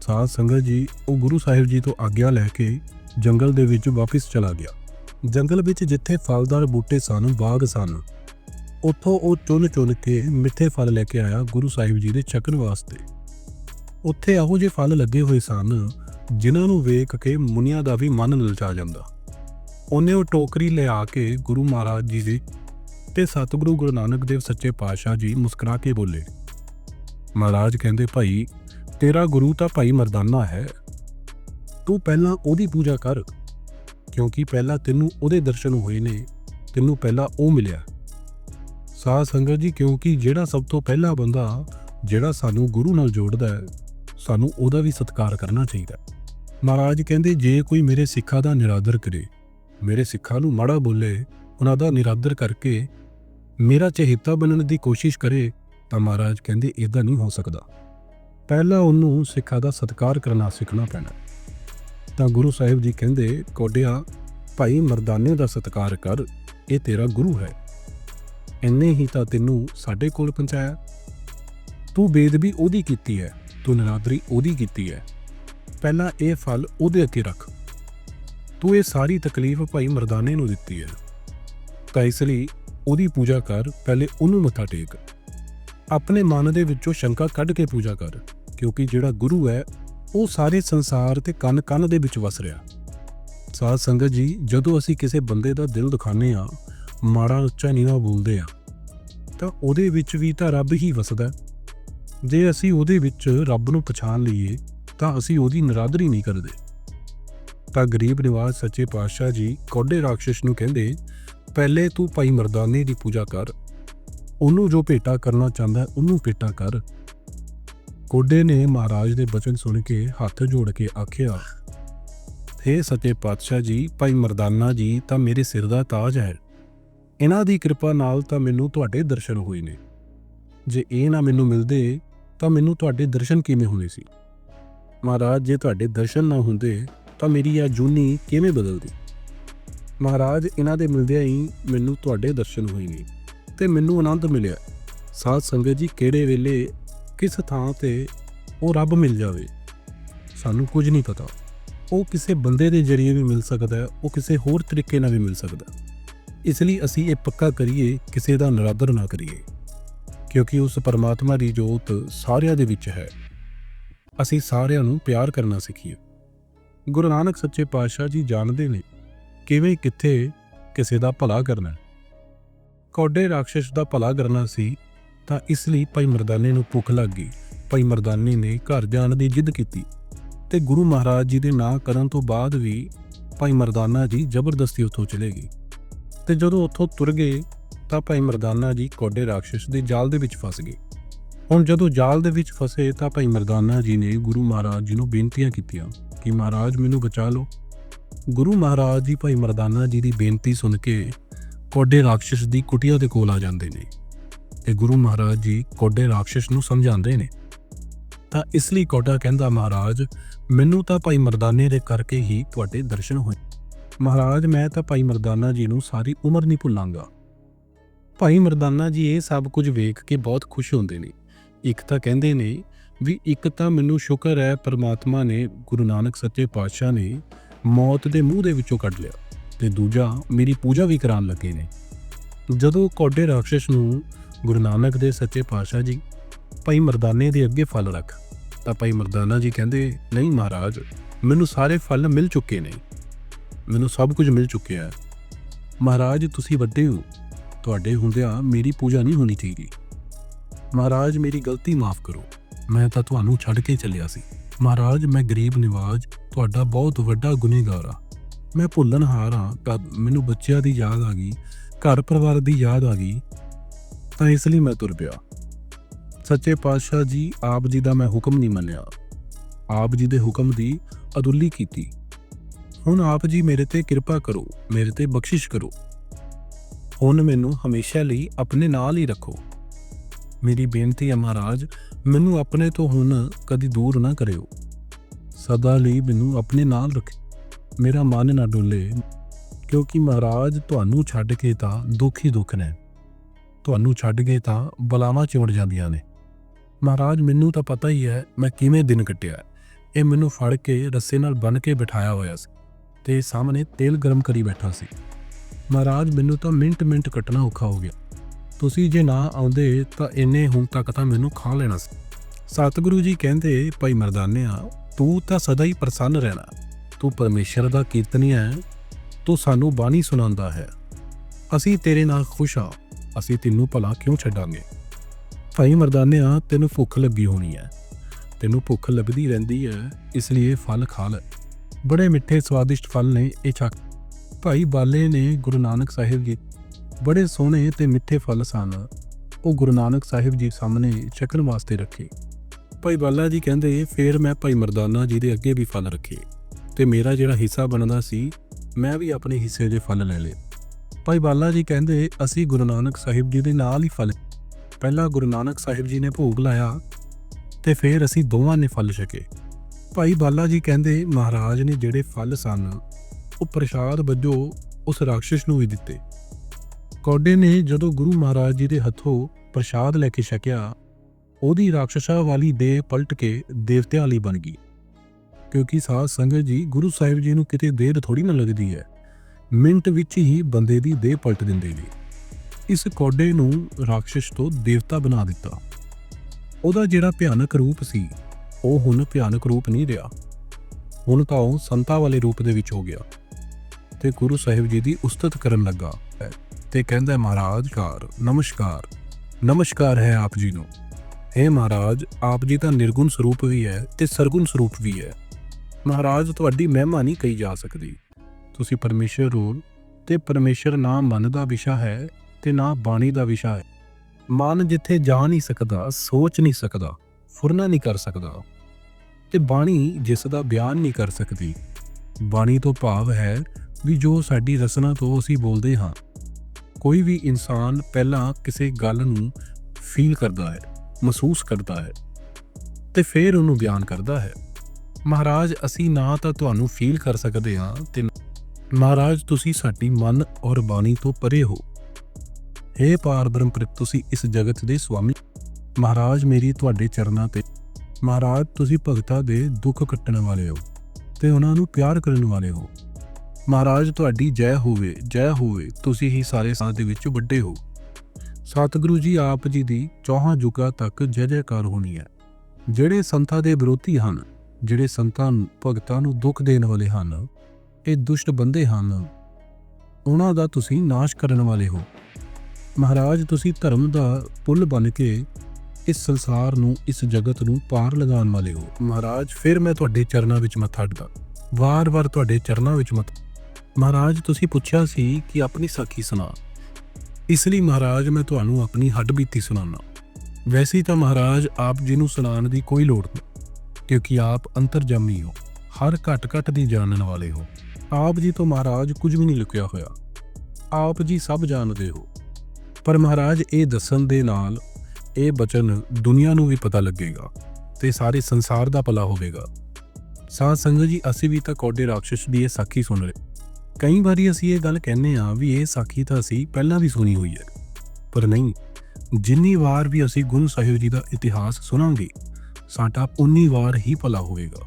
ਸਾਧ ਸੰਗਤ ਜੀ, ਉਹ ਗੁਰੂ ਸਾਹਿਬ ਜੀ ਤੋਂ ਆਗਿਆ ਲੈ ਕੇ ਜੰਗਲ ਦੇ ਵਿੱਚ ਵਾਪਸ ਚਲਾ ਗਿਆ। ਜੰਗਲ ਵਿੱਚ ਜਿੱਥੇ ਫਲਦਾਰ ਬੂਟੇ ਸਨ, ਬਾਗ ਸਨ। ਉੱਥੋਂ ਉਹ ਚੁਣ ਚੁਣ ਕੇ ਮਿੱਠੇ ਫਲ ਲੈ ਕੇ ਆਇਆ ਗੁਰੂ ਸਾਹਿਬ ਜੀ ਦੇ ਛਕਣ ਵਾਸਤੇ। ਉੱਥੇ ਇਹੋ ਜਿਹੇ ਫਲ ਲੱਗੇ ਹੋਏ ਸਨ ਜਿਨ੍ਹਾਂ ਨੂੰ ਵੇਖ ਕੇ ਮੁਨੀਆਂ ਦਾ ਵੀ ਮਨ ਲਲਚਾ ਜਾਂਦਾ। ਉਹਨੇ ਉਹ ਟੋਕਰੀ ਲਿਆ ਕੇ ਗੁਰੂ ਮਹਾਰਾਜ ਜੀ ਦੇ ਤੇ ਸਤਿਗੁਰੂ ਗੁਰੂ ਨਾਨਕ ਦੇਵ ਸੱਚੇ ਪਾਤਸ਼ਾਹ ਜੀ ਮੁਸਕਰਾ ਕੇ ਬੋਲੇ, ਮਹਾਰਾਜ ਕਹਿੰਦੇ, ਭਾਈ, ਤੇਰਾ ਗੁਰੂ ਤਾਂ ਭਾਈ ਮਰਦਾਨਾ ਹੈ। ਤੂੰ ਪਹਿਲਾਂ ਉਹਦੀ ਪੂਜਾ ਕਰ, ਕਿਉਂਕਿ ਪਹਿਲਾਂ ਤੈਨੂੰ ਉਹਦੇ ਦਰਸ਼ਨ ਹੋਏ ਨੇ, ਤੈਨੂੰ ਪਹਿਲਾਂ ਉਹ ਮਿਲਿਆ। ਸਾਧ ਸੰਗਤ ਜੀ, ਕਿਉਂਕਿ ਜਿਹੜਾ ਸਭ ਤੋਂ ਪਹਿਲਾ ਬੰਦਾ ਜਿਹੜਾ ਸਾਨੂੰ ਗੁਰੂ ਨਾਲ ਜੋੜਦਾ ਹੈ, ਸਾਨੂੰ ਉਹਦਾ ਵੀ ਸਤਿਕਾਰ ਕਰਨਾ ਚਾਹੀਦਾ ਮਹਾਰਾਜ ਕਹਿੰਦੇ, ਜੇ ਕੋਈ ਮੇਰੇ ਸਿੱਖਾਂ ਦਾ ਨਿਰਾਦਰ ਕਰੇ, ਮੇਰੇ ਸਿੱਖਾਂ ਨੂੰ ਮਾੜਾ ਬੋਲੇ, ਉਹਨਾਂ ਦਾ ਨਿਰਾਦਰ ਕਰਕੇ ਮੇਰਾ ਚਹੇਤਾ ਬਣਨ ਦੀ ਕੋਸ਼ਿਸ਼ ਕਰੇ, ਤਾਂ ਮਹਾਰਾਜ ਕਹਿੰਦੇ ਇਦਾਂ ਨਹੀਂ ਹੋ ਸਕਦਾ। ਪਹਿਲਾਂ ਉਹਨੂੰ ਸਿੱਖਾਂ ਦਾ ਸਤਿਕਾਰ ਕਰਨਾ, ਸਿੱਖਣਾ ਪੈਣਾ। ਤਾਂ ਗੁਰੂ ਸਾਹਿਬ ਜੀ ਕਹਿੰਦੇ, ਕੋਡਿਆ, ਭਾਈ ਮਰਦਾਨੇ ਦਾ ਸਤਿਕਾਰ ਕਰ, ਇਹ ਤੇਰਾ ਗੁਰੂ ਹੈ। ਇੰਨੇ ਹੀ ਤਾਂ ਤੈਨੂੰ ਸਾਡੇ ਕੋਲ ਪਹੁੰਚਾਇਆ। ਤੂੰ ਬੇਦਬੀ ਉਹਦੀ ਕੀਤੀ ਹੈ, ਤੂੰ ਨਰਾਦਰੀ ਉਹਦੀ ਕੀਤੀ ਹੈ। ਪਹਿਲਾਂ ਇਹ ਫਲ ਉਹਦੇ ਅੱਗੇ ਰੱਖ। ਤੂੰ ਇਹ ਸਾਰੀ ਤਕਲੀਫ ਭਾਈ ਮਰਦਾਨੇ ਨੂੰ ਦਿੱਤੀ ਹੈ। ਤਾਂ ਇਸ ਲਈ ਉਹਦੀ ਪੂਜਾ ਕਰ, ਪਹਿਲੇ ਉਹਨੂੰ ਮੱਥਾ ਟੇਕ। ਆਪਣੇ ਮਨ ਦੇ ਵਿੱਚੋਂ ਸ਼ੰਕਾ ਕੱਢ ਕੇ ਪੂਜਾ ਕਰ, ਕਿਉਂਕਿ ਜਿਹੜਾ ਗੁਰੂ ਹੈ, ਉਹ ਸਾਰੇ ਸੰਸਾਰ ਤੇ ਕੰਨ ਕੰਨ ਦੇ ਵਿੱਚ ਵਸ ਰਿਹਾ। ਸਾਧ ਸੰਗਤ ਜੀ, ਜਦੋਂ ਅਸੀਂ ਕਿਸੇ ਬੰਦੇ ਦਾ ਦਿਲ ਦਿਖਾਉਂਦੇ ਆ ਮਾੜਾ ਉੱਚਾ ਨੀਵਾ ਬੋਲਦੇ ਆ। ਤਾਂ ਉਹਦੇ ਵਿੱਚ ਵੀ ਤਾਂ ਰੱਬ ਹੀ ਵਸਦਾ ਜੇ ਅਸੀਂ ਉਹਦੇ ਵਿੱਚ ਰੱਬ ਨੂੰ ਪਛਾਣ ਲਈਏ, ਤਾਂ ਅਸੀਂ ਉਹਦੀ ਨਰਾਦਰੀ ਨਹੀਂ ਕਰਦੇ। ਤਾਂ ਗਰੀਬ ਨਿਵਾਸ ਸੱਚੇ ਪਾਤਸ਼ਾਹ ਜੀ ਕੋਡੇ ਰਾਖਸ਼ ਨੂੰ ਕਹਿੰਦੇ, ਪਹਿਲੇ ਤੂੰ ਭਾਈ ਮਰਦਾਨੇ ਦੀ ਪੂਜਾ ਕਰ। ਉਹਨੂੰ ਜੋ ਭੇਟਾ ਕਰਨਾ ਚਾਹੁੰਦਾ ਉਹਨੂੰ ਭੇਟਾ ਕਰ। ਕੋਡੇ ਨੇ ਮਹਾਰਾਜ ਦੇ ਬਚਨ ਸੁਣ ਕੇ ਹੱਥ ਜੋੜ ਕੇ ਆਖਿਆ, ਹੇ ਸੱਚੇ ਪਾਤਸ਼ਾਹ ਜੀ, ਭਾਈ ਮਰਦਾਨਾ ਜੀ, ਤਾਂ ਮੇਰੇ ਸਿਰ ਦਾ ਤਾਜ ਹੈ। ਇਹਨਾਂ ਦੀ ਕਿਰਪਾ ਨਾਲ ਤਾਂ ਮੈਨੂੰ ਤੁਹਾਡੇ ਦਰਸ਼ਨ ਹੋਏ ਨੇ। ਜੇ ਇਹ ਨਾ ਮੈਨੂੰ ਮਿਲਦੇ, ਤਾਂ ਮੈਨੂੰ ਤੁਹਾਡੇ ਦਰਸ਼ਨ ਕਿਵੇਂ ਹੋਣੇ ਸੀ? ਮਹਾਰਾਜ, ਜੇ ਤੁਹਾਡੇ ਦਰਸ਼ਨ ਨਾ ਹੁੰਦੇ, ਤਾਂ ਮੇਰੀ ਇਹ ਜੂਨੀ ਕਿਵੇਂ ਬਦਲਦੀ? ਮਹਾਰਾਜ, ਇਹਨਾਂ ਦੇ ਮਿਲਦਿਆਂ ਹੀ ਮੈਨੂੰ ਤੁਹਾਡੇ ਦਰਸ਼ਨ ਹੋਏ ਨੇ ਤੇ ਮੈਨੂੰ ਆਨੰਦ ਮਿਲਿਆ। ਸਾਧ ਸੰਗਤ ਜੀ, ਕਿਹੜੇ ਵੇਲੇ ਕਿਸ ਥਾਂ ਤੇ ਉਹ ਰੱਬ ਮਿਲ ਜਾਵੇ, ਸਾਨੂੰ ਕੁਝ ਨਹੀਂ ਪਤਾ। ਉਹ ਕਿਸੇ ਬੰਦੇ ਦੇ ਜ਼ਰੀਏ ਵੀ ਮਿਲ ਸਕਦਾ ਹੈ, ਉਹ ਕਿਸੇ ਹੋਰ ਤਰੀਕੇ ਨਾਲ ਵੀ ਮਿਲ ਸਕਦਾ ਹੈ। ਇਸ ਲਈ ਅਸੀਂ ਇਹ ਪੱਕਾ ਕਰੀਏ, ਕਿਸੇ ਦਾ ਨਰਾਦਰ ਨਾ ਕਰੀਏ, ਕਿਉਂਕਿ ਉਸ ਪਰਮਾਤਮਾ ਦੀ ਜੋਤ ਸਾਰਿਆਂ ਦੇ ਵਿੱਚ ਹੈ। ਅਸੀਂ ਸਾਰਿਆਂ ਨੂੰ ਪਿਆਰ ਕਰਨਾ ਸਿੱਖੀਏ। ਗੁਰੂ ਨਾਨਕ ਸੱਚੇ ਪਾਤਸ਼ਾਹ ਜੀ ਜਾਣਦੇ ਨੇ, ਕਿਵੇਂ ਕਿੱਥੇ ਕਿਸੇ ਦਾ ਭਲਾ ਕਰਨਾ ਹੈ। ਕੋਡੇ ਰਾਖਸ਼ ਦਾ ਭਲਾ ਕਰਨਾ ਸੀ, ਤਾਂ ਇਸ ਲਈ ਭਾਈ ਮਰਦਾਨੇ ਨੂੰ ਭੁੱਖ ਲੱਗ ਗਈ। ਭਾਈ ਮਰਦਾਨੇ ਨੇ ਘਰ ਜਾਣ ਦੀ ਜਿੱਦ ਕੀਤੀ ਤੇ ਗੁਰੂ ਮਹਾਰਾਜ ਜੀ ਦੇ ਨਾਂ ਕਰਨ ਤੋਂ ਬਾਅਦ ਵੀ ਭਾਈ ਮਰਦਾਨਾ ਜੀ ਜ਼ਬਰਦਸਤੀ ਉੱਥੋਂ ਚਲੇ ਗਏ। ਤੇ ਜਦੋਂ ਉੱਥੋਂ ਤੁਰ ਗਏ ਤਾਂ ਭਾਈ ਮਰਦਾਨਾ ਜੀ ਕੋਡੇ ਰਾਖਸ਼ ਦੇ ਜਾਲ ਦੇ ਵਿੱਚ ਫਸ ਗਏ। ਹੁਣ ਜਦੋਂ ਜਾਲ ਦੇ ਵਿੱਚ ਫਸੇ ਤਾਂ ਭਾਈ ਮਰਦਾਨਾ ਜੀ ਨੇ ਗੁਰੂ ਮਹਾਰਾਜ ਜੀ ਨੂੰ ਬੇਨਤੀਆਂ ਕੀਤੀਆਂ ਕਿ ਮਹਾਰਾਜ ਮੈਨੂੰ ਬਚਾ ਲਓ। ਗੁਰੂ ਮਹਾਰਾਜ ਜੀ ਭਾਈ ਮਰਦਾਨਾ ਜੀ ਦੀ ਬੇਨਤੀ ਸੁਣ ਕੇ ਕੋਡੇ ਰਾਖਸ਼ ਦੀ ਕੁਟੀਆ ਦੇ ਕੋਲ ਆ ਜਾਂਦੇ ਨੇ ਤੇ ਗੁਰੂ ਮਹਾਰਾਜ ਜੀ ਕੋਡੇ ਰਾਖਸ਼ ਨੂੰ ਸਮਝਾਉਂਦੇ ਨੇ। ਤਾਂ ਇਸ ਲਈ ਕੋਡਾ ਕਹਿੰਦਾ, ਮਹਾਰਾਜ, ਮੈਨੂੰ ਤਾਂ ਭਾਈ ਮਰਦਾਨੇ ਦੇ ਕਰਕੇ ਹੀ ਤੁਹਾਡੇ ਦਰਸ਼ਨ ਹੋਏ ਮਹਾਰਾਜ, ਮੈਂ ਤਾਂ ਭਾਈ ਮਰਦਾਨਾ ਜੀ ਨੂੰ ਸਾਰੀ ਉਮਰ ਨਹੀਂ ਭੁੱਲਾਂਗਾ। ਭਾਈ ਮਰਦਾਨਾ ਜੀ ਇਹ ਸਭ ਕੁਝ ਵੇਖ ਕੇ ਬਹੁਤ ਖੁਸ਼ ਹੁੰਦੇ ਨੇ। ਇੱਕ ਤਾਂ ਕਹਿੰਦੇ ਨੇ ਵੀ ਇੱਕ ਤਾਂ ਮੈਨੂੰ ਸ਼ੁਕਰ ਹੈ ਪ੍ਰਮਾਤਮਾ ਨੇ ਗੁਰੂ ਨਾਨਕ ਸੱਚੇ ਪਾਤਸ਼ਾਹ ਨੇ ਮੌਤ ਦੇ ਮੂੰਹ ਦੇ ਵਿੱਚੋਂ ਕੱਢ ਲਿਆ ਤੇ ਦੂਜਾ ਮੇਰੀ ਪੂਜਾ ਵੀ ਕਰਾਉਣ ਲੱਗੇ ਨੇ। ਜਦੋਂ ਕੋਡੇ ਰਾਖਸ਼ ਨੂੰ ਗੁਰੂ ਨਾਨਕ ਦੇ ਸੱਚੇ ਪਾਤਸ਼ਾਹ ਜੀ ਭਾਈ ਮਰਦਾਨੇ ਦੇ ਅੱਗੇ ਫਲ ਰੱਖ, ਤਾਂ ਭਾਈ ਮਰਦਾਨਾ ਜੀ ਕਹਿੰਦੇ, ਨਹੀਂ ਮਹਾਰਾਜ, ਮੈਨੂੰ ਸਾਰੇ ਫਲ ਮਿਲ ਚੁੱਕੇ ਨੇ। ਮੈਨੂੰ ਸਭ ਕੁਝ ਮਿਲ ਚੁੱਕਿਆ ਹੈ। ਮਹਾਰਾਜ, ਤੁਸੀਂ ਵੱਡੇ ਹੋ। ਤੁਹਾਡੇ ਹੁੰਦਿਆਂ ਮੇਰੀ ਪੂਜਾ ਨਹੀਂ ਹੋਣੀ ਚਾਹੀਦੀ। ਮਹਾਰਾਜ, ਮੇਰੀ ਗਲਤੀ ਮਾਫ ਕਰੋ। ਮੈਂ ਤਾਂ ਤੁਹਾਨੂੰ ਛੱਡ ਕੇ ਚੱਲਿਆ ਸੀ। ਮਹਾਰਾਜ, ਮੈਂ ਗਰੀਬ ਨਿਵਾਜ, ਤੁਹਾਡਾ ਬਹੁਤ ਵੱਡਾ ਗੁਨੇਗਾਰ ਆ ਮੈਂ ਭੁੱਲਣਹਾਰ ਆ ਕਦ ਮੈਨੂੰ ਬੱਚਿਆਂ ਦੀ ਯਾਦ ਆ ਗਈ, ਘਰ ਪਰਿਵਾਰ ਦੀ ਯਾਦ ਆ ਗਈ, ਤਾਂ ਇਸ ਲਈ ਮੈਂ ਤੁਰ ਪਿਆ। ਸੱਚੇ ਪਾਤਸ਼ਾਹ ਜੀ, ਆਪ ਜੀ ਦਾ ਮੈਂ ਹੁਕਮ ਨਹੀਂ ਮੰਨਿਆ। ਆਪ ਜੀ ਦੇ ਹੁਕਮ ਦੀ ਅਦੁੱਲੀ ਕੀਤੀ। ਹੁਣ ਆਪ ਜੀ ਮੇਰੇ ਤੇ ਕਿਰਪਾ ਕਰੋ, ਮੇਰੇ ਤੇ ਬਖਸ਼ਿਸ਼ ਕਰੋ। ਹੁਣ ਮੈਨੂੰ ਹਮੇਸ਼ਾ ਲਈ ਆਪਣੇ ਨਾਲ ਹੀ ਰੱਖੋ। ਮੇਰੀ ਬੇਨਤੀ ਹੈ ਮਹਾਰਾਜ, ਮੈਨੂੰ ਆਪਣੇ ਤੋਂ ਹੁਣ ਕਦੀ ਦੂਰ ਨਾ ਕਰਿਓ। ਸਦਾ ਲਈ ਮੈਨੂੰ ਆਪਣੇ ਨਾਲ ਰੱਖੇ। ਮੇਰਾ ਮਨ ਨਾ ਡੋਲੇ, ਕਿਉਂਕਿ ਮਹਾਰਾਜ ਤੁਹਾਨੂੰ ਛੱਡ ਕੇ ਤਾਂ ਦੁੱਖ ਹੀ ਦੁੱਖ ਨੇ। ਤੁਹਾਨੂੰ ਛੱਡ ਕੇ ਤਾਂ ਬਲਾਵਾਂ ਚਿਮੜ ਜਾਂਦੀਆਂ ਨੇ। ਮਹਾਰਾਜ, ਮੈਨੂੰ ਤਾਂ ਪਤਾ ਹੀ ਹੈ ਮੈਂ ਕਿਵੇਂ ਦਿਨ ਕੱਟਿਆ। ਇਹ ਮੈਨੂੰ ਫੜ ਕੇ ਰੱਸੇ ਨਾਲ ਬੰਨ ਕੇ ਬਿਠਾਇਆ ਹੋਇਆ ਸੀ। ਤੇ ਸਾਹਮਣੇ ਤੇਲ ਗਰਮ ਕਰੀ ਬੈਠਾ ਸੀ। ਮਹਾਰਾਜ, ਮੈਨੂੰ ਤਾਂ ਮਿੰਟ ਮਿੰਟ ਕੱਟਣਾ ਔਖਾ ਹੋ ਗਿਆ। ਤੁਸੀਂ ਜੇ ਨਾ ਆਉਂਦੇ ਤਾਂ ਇੰਨੇ ਹੁਣ ਤੱਕ ਤਾਂ ਮੈਨੂੰ ਖਾ ਲੈਣਾ ਸੀ। ਸਤਿਗੁਰੂ ਜੀ ਕਹਿੰਦੇ, ਭਾਈ ਮਰਦਾਨਿਆ, ਤੂੰ ਤਾਂ ਸਦਾ ਹੀ ਪ੍ਰਸੰਨ ਰਹਿਣਾ। ਤੂੰ ਪਰਮੇਸ਼ਰ ਦਾ ਕੀਰਤਨੀ ਹੈ ਤੂੰ ਸਾਨੂੰ ਬਾਣੀ ਸੁਣਾਉਂਦਾ ਹੈ। ਅਸੀਂ ਤੇਰੇ ਨਾਲ ਖੁਸ਼ ਆ ਅਸੀਂ ਤੈਨੂੰ ਭਲਾ ਕਿਉਂ ਛੱਡਾਂਗੇ? ਭਾਈ ਮਰਦਾਨਿਆ, ਤੈਨੂੰ ਭੁੱਖ ਲੱਗੀ ਹੋਣੀ ਹੈ ਤੈਨੂੰ ਭੁੱਖ ਲੱਗਦੀ ਰਹਿੰਦੀ ਹੈ ਇਸ ਲਈ ਫਲ ਖਾ ਲੈ। ਬੜੇ ਮਿੱਠੇ, ਸਵਾਦਿਸ਼ਟ ਫਲ ਨੇ ਇਹ ਚੱਕ ਭਾਈ ਬਾਲੇ ਨੇ ਗੁਰੂ ਨਾਨਕ ਸਾਹਿਬ ਜੀ, ਬੜੇ ਸੋਹਣੇ ਤੇ ਮਿੱਠੇ ਫਲ ਸਨ। ਉਹ ਗੁਰੂ ਨਾਨਕ ਸਾਹਿਬ ਜੀ ਸਾਹਮਣੇ ਚੱਕਣ ਵਾਸਤੇ ਰੱਖੇ। ਭਾਈ ਬਾਲਾ ਜੀ ਕਹਿੰਦੇ, ਫੇਰ ਮੈਂ ਭਾਈ ਮਰਦਾਨਾ ਜੀ ਦੇ ਅੱਗੇ ਵੀ ਫਲ ਰੱਖੇ ਤੇ ਮੇਰਾ ਜਿਹੜਾ ਹਿੱਸਾ ਬਣਦਾ ਸੀ, ਮੈਂ ਵੀ ਆਪਣੇ ਹਿੱਸੇ ਦੇ ਫਲ ਲੈ ਲਏ। ਭਾਈ ਬਾਲਾ ਜੀ ਕਹਿੰਦੇ, ਅਸੀਂ ਗੁਰੂ ਨਾਨਕ ਸਾਹਿਬ ਜੀ ਦੇ ਨਾਲ ਹੀ ਫਲ ਪਹਿਲਾਂ ਗੁਰੂ ਨਾਨਕ ਸਾਹਿਬ ਜੀ ਨੇ ਭੋਗ ਲਾਇਆ ਤੇ ਫਿਰ ਅਸੀਂ ਦੋਵਾਂ ਨੇ ਫਲ ਛਕੇ। ਭਾਈ ਬਾਲਾ ਜੀ ਕਹਿੰਦੇ, ਮਹਾਰਾਜ ਨੇ ਜਿਹੜੇ ਫਲ ਸਨ, ਉਹ ਪ੍ਰਸ਼ਾਦ ਵਜੋਂ ਉਸ ਰਾਖਸ਼ ਨੂੰ ਵੀ ਦਿੱਤੇ। ਕੌਡੇ ਨੇ ਜਦੋਂ ਗੁਰੂ ਮਹਾਰਾਜ ਜੀ ਦੇ ਹੱਥੋਂ ਪ੍ਰਸ਼ਾਦ ਲੈ ਕੇ ਛਕਿਆ, ਉਹਦੀ ਰਾਖਸ਼ਾ ਵਾਲੀ ਦੇਹ ਪਲਟ ਕੇ ਦੇਵਤਿਆਂ ਵਾਲੀ ਬਣ ਗਈ। ਕਿਉਂਕਿ ਸਾਧ ਸੰਗਤ ਜੀ, ਗੁਰੂ ਸਾਹਿਬ ਜੀ ਨੂੰ ਕਿਤੇ ਦੇਰ ਥੋੜੀ ਨਾ ਲੱਗਦੀ ਹੈ। ਮਿੰਟ ਵਿੱਚ ਹੀ ਬੰਦੇ ਦੀ ਦੇਹ ਪਲਟ ਦਿੰਦੇ ਨੇ। ਇਸ ਕੌਡੇ ਨੂੰ ਰਾਖਸ਼ ਤੋਂ ਦੇਵਤਾ ਬਣਾ ਦਿੱਤਾ। ਉਹਦਾ ਜਿਹੜਾ ਭਿਆਨਕ ਰੂਪ ਸੀ ਉਹ ਹੁਣ ਭਿਆਨਕ ਰੂਪ ਨਹੀਂ ਰਿਹਾ। ਹੁਣ ਤਾਂ ਉਹ ਸੰਤਾ ਵਾਲੇ ਰੂਪ ਦੇ ਵਿੱਚ ਹੋ ਗਿਆ। ਤੇ ਗੁਰੂ ਸਾਹਿਬ ਜੀ ਦੀ ਉਸਤਤ ਕਰਨ ਲੱਗਾ ਹੈ ਤੇ ਕਹਿੰਦਾ, ਮਹਾਰਾਜ ਕਾਰ ਨਮਸਕਾਰ। ਨਮਸਕਾਰ ਹੈ ਆਪ ਜੀ ਨੂੰ। ਹੈ ਮਹਾਰਾਜ, ਆਪ ਜੀ ਤਾਂ ਨਿਰਗੁਣ ਸਰੂਪ ਵੀ ਹੈ ਤੇ ਸਰਗੁਣ ਸਰੂਪ ਵੀ ਹੈ। ਮਹਾਰਾਜ, ਤੁਹਾਡੀ ਮਹਿਮਾ ਨਹੀਂ ਕਹੀ ਜਾ ਸਕਦੀ। ਤੁਸੀਂ ਪਰਮੇਸ਼ਰ ਹੋ ਤੇ ਪਰਮੇਸ਼ਰ ਨਾ ਮਨ ਦਾ ਵਿਸ਼ਾ ਹੈ ਤੇ ਨਾ ਬਾਣੀ ਦਾ ਵਿਸ਼ਾ ਹੈ। ਮਨ ਜਿੱਥੇ ਜਾ ਨਹੀਂ ਸਕਦਾ, ਸੋਚ ਨਹੀਂ ਸਕਦਾ, ਫੁਰਨਾ ਨਹੀਂ ਕਰ ਸਕਦਾ। ਤੇ ਬਾਣੀ ਜਿਸ ਦਾ ਬਿਆਨ ਨਹੀਂ ਕਰ ਸਕਦੀ। ਬਾਣੀ ਤੋਂ ਭਾਵ ਹੈ ਵੀ ਜੋ ਸਾਡੀ ਰਸਨਾ ਤੋਂ ਅਸੀਂ ਬੋਲਦੇ ਹਾਂ, ਕੋਈ ਵੀ ਇਨਸਾਨ ਪਹਿਲਾਂ ਕਿਸੇ ਗੱਲ ਨੂੰ ਫੀਲ ਕਰਦਾ ਹੈ, ਮਹਿਸੂਸ ਕਰਦਾ ਹੈ, ਤੇ ਫਿਰ ਉਹਨੂੰ ਬਿਆਨ ਕਰਦਾ ਹੈ। ਮਹਾਰਾਜ, ਅਸੀਂ ਨਾ ਤਾਂ ਤੁਹਾਨੂੰ ਫੀਲ ਕਰ ਸਕਦੇ ਹਾਂ ਤੇ ਮਹਾਰਾਜ, ਤੁਸੀਂ ਸਾਡੀ ਮਨ ਔਰ ਬਾਣੀ ਤੋਂ ਪਰੇ ਹੋ। हे ਪਾਰ ਬ੍ਰਹਮ ਤੁਸੀਂ ਇਸ ਜਗਤ ਦੇ ਸੁਆਮੀ ਮਹਾਰਾਜ, ਮੇਰੀ ਤੁਹਾਡੇ ਚਰਨਾਂ ਤੇ ਮਹਾਰਾਜ, ਤੁਸੀਂ ਭਗਤਾਂ ਦੇ ਦੁੱਖ ਕੱਟਣ ਵਾਲੇ ਹੋ ਤੇ ਉਹਨਾਂ ਨੂੰ ਪਿਆਰ ਕਰਨ ਵਾਲੇ ਹੋ। ਮਹਾਰਾਜ, ਤੁਹਾਡੀ ਜੈ ਹੋਵੇ ਜੈ ਹੋਵੇ, ਤੁਸੀਂ ਹੀ ਸਾਰੇ ਸਾਧ ਦੇ ਵਿੱਚ ਵੱਡੇ ਹੋ। ਸਤਿਗੁਰੂ ਜੀ ਆਪ ਜੀ ਦੀ ਚੌਹਾਂ ਯੁੱਗਾਂ ਤੱਕ ਜੈ ਜੈਕਾਰ ਹੋਣੀ ਹੈ। ਜਿਹੜੇ ਸੰਤਾਂ ਦੇ ਵਿਰੋਧੀ ਹਨ, ਜਿਹੜੇ ਸੰਤਾਂ ਭਗਤਾਂ ਨੂੰ ਦੁੱਖ ਦੇਣ ਵਾਲੇ ਹਨ, ਇਹ ਦੁਸ਼ਟ ਬੰਦੇ ਹਨ, ਉਹਨਾਂ ਦਾ ਤੁਸੀਂ ਨਾਸ਼ ਕਰਨ ਵਾਲੇ ਹੋ। ਮਹਾਰਾਜ, ਤੁਸੀਂ ਧਰਮ ਦਾ ਪੁੱਲ ਬਣ ਕੇ ਇਸ ਸੰਸਾਰ ਨੂੰ, ਇਸ ਜਗਤ ਨੂੰ ਪਾਰ ਲਗਾਉਣ ਵਾਲੇ ਹੋ। ਮਹਾਰਾਜ, ਫਿਰ ਮੈਂ ਤੁਹਾਡੇ ਚਰਨਾਂ ਵਿੱਚ ਮੱਥਾ ਟੇਕਦਾ। ਵਾਰ-ਵਾਰ ਤੁਹਾਡੇ ਚਰਨਾਂ ਵਿੱਚ ਮੱਥਾ ਮਹਾਰਾਜ, ਤੁਸੀਂ ਪੁੱਛਿਆ ਸੀ ਕਿ ਆਪਣੀ ਸਾਖੀ ਸੁਣਾ। ਇਸ ਲਈ ਮਹਾਰਾਜ, ਮੈਂ ਤੁਹਾਨੂੰ ਆਪਣੀ ਹੱਡ ਬੀਤੀ ਸੁਣਾਉਣਾ ਵੈਸੇ ਤਾਂ ਮਹਾਰਾਜ, ਆਪ ਜੀ ਨੂੰ ਸੁਣਾਉਣ ਦੀ ਕੋਈ ਲੋੜ ਨਹੀਂ, ਕਿਉਂਕਿ ਆਪ ਅੰਤਰਜਾਮੀ ਹੋ। ਹਰ ਘਟ-ਘਟ ਦੀ ਜਾਣਨ ਵਾਲੇ ਹੋ। ਆਪ ਜੀ ਤੋਂ ਮਹਾਰਾਜ ਕੁਝ ਵੀ ਨਹੀਂ ਲੁਕਿਆ ਹੋਇਆ। ਆਪ ਜੀ ਸਭ ਜਾਣਦੇ ਹੋ। ਪਰ ਮਹਾਰਾਜ, ਇਹ ਦੱਸਣ ਦੇ ਨਾਲ ਇਹ ਬਚਨ ਦੁਨੀਆ ਨੂੰ ਵੀ ਪਤਾ ਲੱਗੇਗਾ ਤੇ ਸਾਰੇ ਸੰਸਾਰ ਦਾ ਭਲਾ ਹੋਵੇਗਾ। ਸਾਧ ਸੰਗਤ ਜੀ, ਅਸੀਂ ਵੀ ਤਾਂ ਕੋਡੇ ਰਾਖਸ਼ ਦੀ ਇਹ ਸਾਖੀ ਸੁਣ ਰਹੇ। ਕਈ ਵਾਰੀ ਅਸੀਂ ਇਹ ਗੱਲ ਕਹਿੰਦੇ ਆ ਵੀ ਇਹ ਸਾਖੀ ਤਾਂ ਅਸੀਂ ਪਹਿਲਾਂ ਵੀ ਸੁਣੀ ਹੋਈ ਹੈ। ਪਰ ਨਹੀਂ, ਜਿੰਨੀ ਵਾਰ ਵੀ ਅਸੀਂ ਗੁਰੂ ਸਾਹਿਬ ਜੀ ਦਾ ਇਤਿਹਾਸ ਸੁਣਾਂਗੇ, ਸਾਡਾ ਉਨੀ ਵਾਰ ਹੀ ਭਲਾ ਹੋਵੇਗਾ।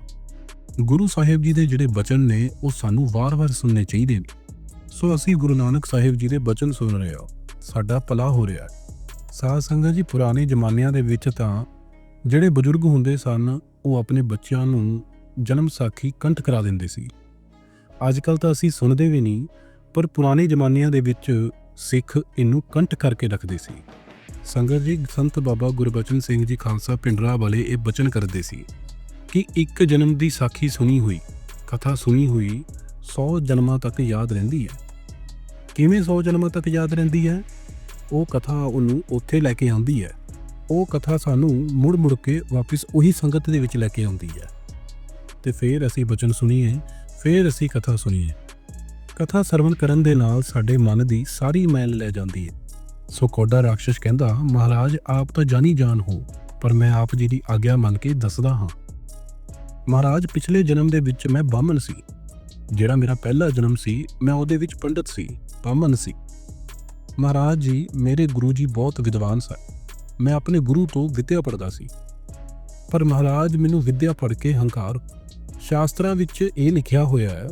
ਗੁਰੂ ਸਾਹਿਬ ਜੀ ਦੇ ਜਿਹੜੇ ਬਚਨ ਨੇ, ਉਹ ਸਾਨੂੰ ਵਾਰ-ਵਾਰ ਸੁਣਨੇ ਚਾਹੀਦੇ ਨੇ। ਸੋ ਅਸੀਂ ਗੁਰੂ ਨਾਨਕ ਸਾਹਿਬ ਜੀ ਦੇ ਬਚਨ ਸੁਣ ਰਹੇ ਹਾਂ। ਸਾਡਾ ਭਲਾ ਹੋ ਰਿਹਾ ਹੈ। ਸਾਧ ਸੰਗਤ ਜੀ, ਪੁਰਾਣੇ ਜ਼ਮਾਨਿਆਂ ਦੇ ਵਿੱਚ ਤਾਂ ਜਿਹੜੇ ਬਜ਼ੁਰਗ ਹੁੰਦੇ ਸਨ, ਉਹ ਆਪਣੇ ਬੱਚਿਆਂ ਨੂੰ ਜਨਮ ਸਾਖੀ ਕੰਠ ਕਰਾ ਦਿੰਦੇ ਸੀ। ਅੱਜ ਕੱਲ ਤਾਂ ਅਸੀਂ ਸੁਣਦੇ ਵੀ ਨਹੀਂ, ਪਰ ਪੁਰਾਣੇ ਜ਼ਮਾਨਿਆਂ ਦੇ ਵਿੱਚ ਸਿੱਖ ਇਹਨੂੰ ਕੰਠ ਕਰਕੇ ਰੱਖਦੇ ਸੀ। ਸੰਗਤ ਜੀ, ਸੰਤ ਬਾਬਾ ਗੁਰਬਚਨ ਸਿੰਘ ਜੀ ਖਾਲਸਾ ਪਿੰਡਰਾ ਵਾਲੇ ਇਹ ਬਚਨ ਕਰਦੇ ਸੀ ਕਿ ਇੱਕ ਜਨਮ ਦੀ ਸਾਖੀ ਸੁਣੀ ਹੋਈ, ਕਥਾ ਸੁਣੀ ਹੋਈ 100 ਜਨਮਾਂ ਤੱਕ ਯਾਦ ਰਹਿੰਦੀ ਹੈ। ਕਿਵੇਂ 100 ਜਨਮਾਂ ਤੱਕ ਯਾਦ ਰਹਿੰਦੀ ਹੈ? ਉਹ ਕਥਾ ਉਹਨੂੰ ਉੱਥੇ ਲੈ ਕੇ ਆਉਂਦੀ ਹੈ। ਉਹ ਕਥਾ ਸਾਨੂੰ ਮੁੜ ਮੁੜ ਕੇ ਵਾਪਸ ਉਹੀ ਸੰਗਤ ਦੇ ਵਿੱਚ ਲੈ ਕੇ ਆਉਂਦੀ ਹੈ। ਤੇ ਫਿਰ ਅਸੀਂ ਬਚਨ ਸੁਣੀਏ, ਫਿਰ ਅਸੀਂ ਕਥਾ ਸੁਣੀਏ। ਕਥਾ ਸਰਵਣ ਕਰਨ ਦੇ ਨਾਲ ਸਾਡੇ ਮਨ ਦੀ ਸਾਰੀ ਮੈਲ ਲੈ ਜਾਂਦੀ ਹੈ। ਸੋ ਕੋਡਾ ਰਾਖਸ਼ ਕਹਿੰਦਾ, ਮਹਾਰਾਜ, ਆਪ ਤਾਂ ਜਾਣੀ ਜਾਨ ਹੋ, ਪਰ ਮੈਂ ਆਪ ਜੀ ਦੀ ਆਗਿਆ ਮੰਨ ਕੇ ਦੱਸਦਾ ਹਾਂ। ਮਹਾਰਾਜ, ਪਿਛਲੇ ਜਨਮ ਦੇ ਵਿੱਚ ਮੈਂ ਬਾਮਨ ਸੀ। ਜਿਹੜਾ ਮੇਰਾ ਪਹਿਲਾ ਜਨਮ ਸੀ, ਮੈਂ ਉਹਦੇ ਵਿੱਚ ਪੰਡਤ ਸੀ ਬਾਮਨ ਸੀ। ਮਹਾਰਾਜ ਜੀ, ਮੇਰੇ ਗੁਰੂ ਜੀ ਬਹੁਤ ਵਿਦਵਾਨ ਸਨ। ਮੈਂ ਆਪਣੇ ਗੁਰੂ ਤੋਂ ਵਿਦਿਆ ਪੜ੍ਹਦਾ ਸੀ। ਪਰ ਮਹਾਰਾਜ ਮੈਨੂੰ ਵਿਦਿਆ ਪੜ੍ਹ ਕੇ ਹੰਕਾਰ ਸ਼ਾਸਤਰਾਂ ਵਿੱਚ ਇਹ ਲਿਖਿਆ ਹੋਇਆ ਹੈ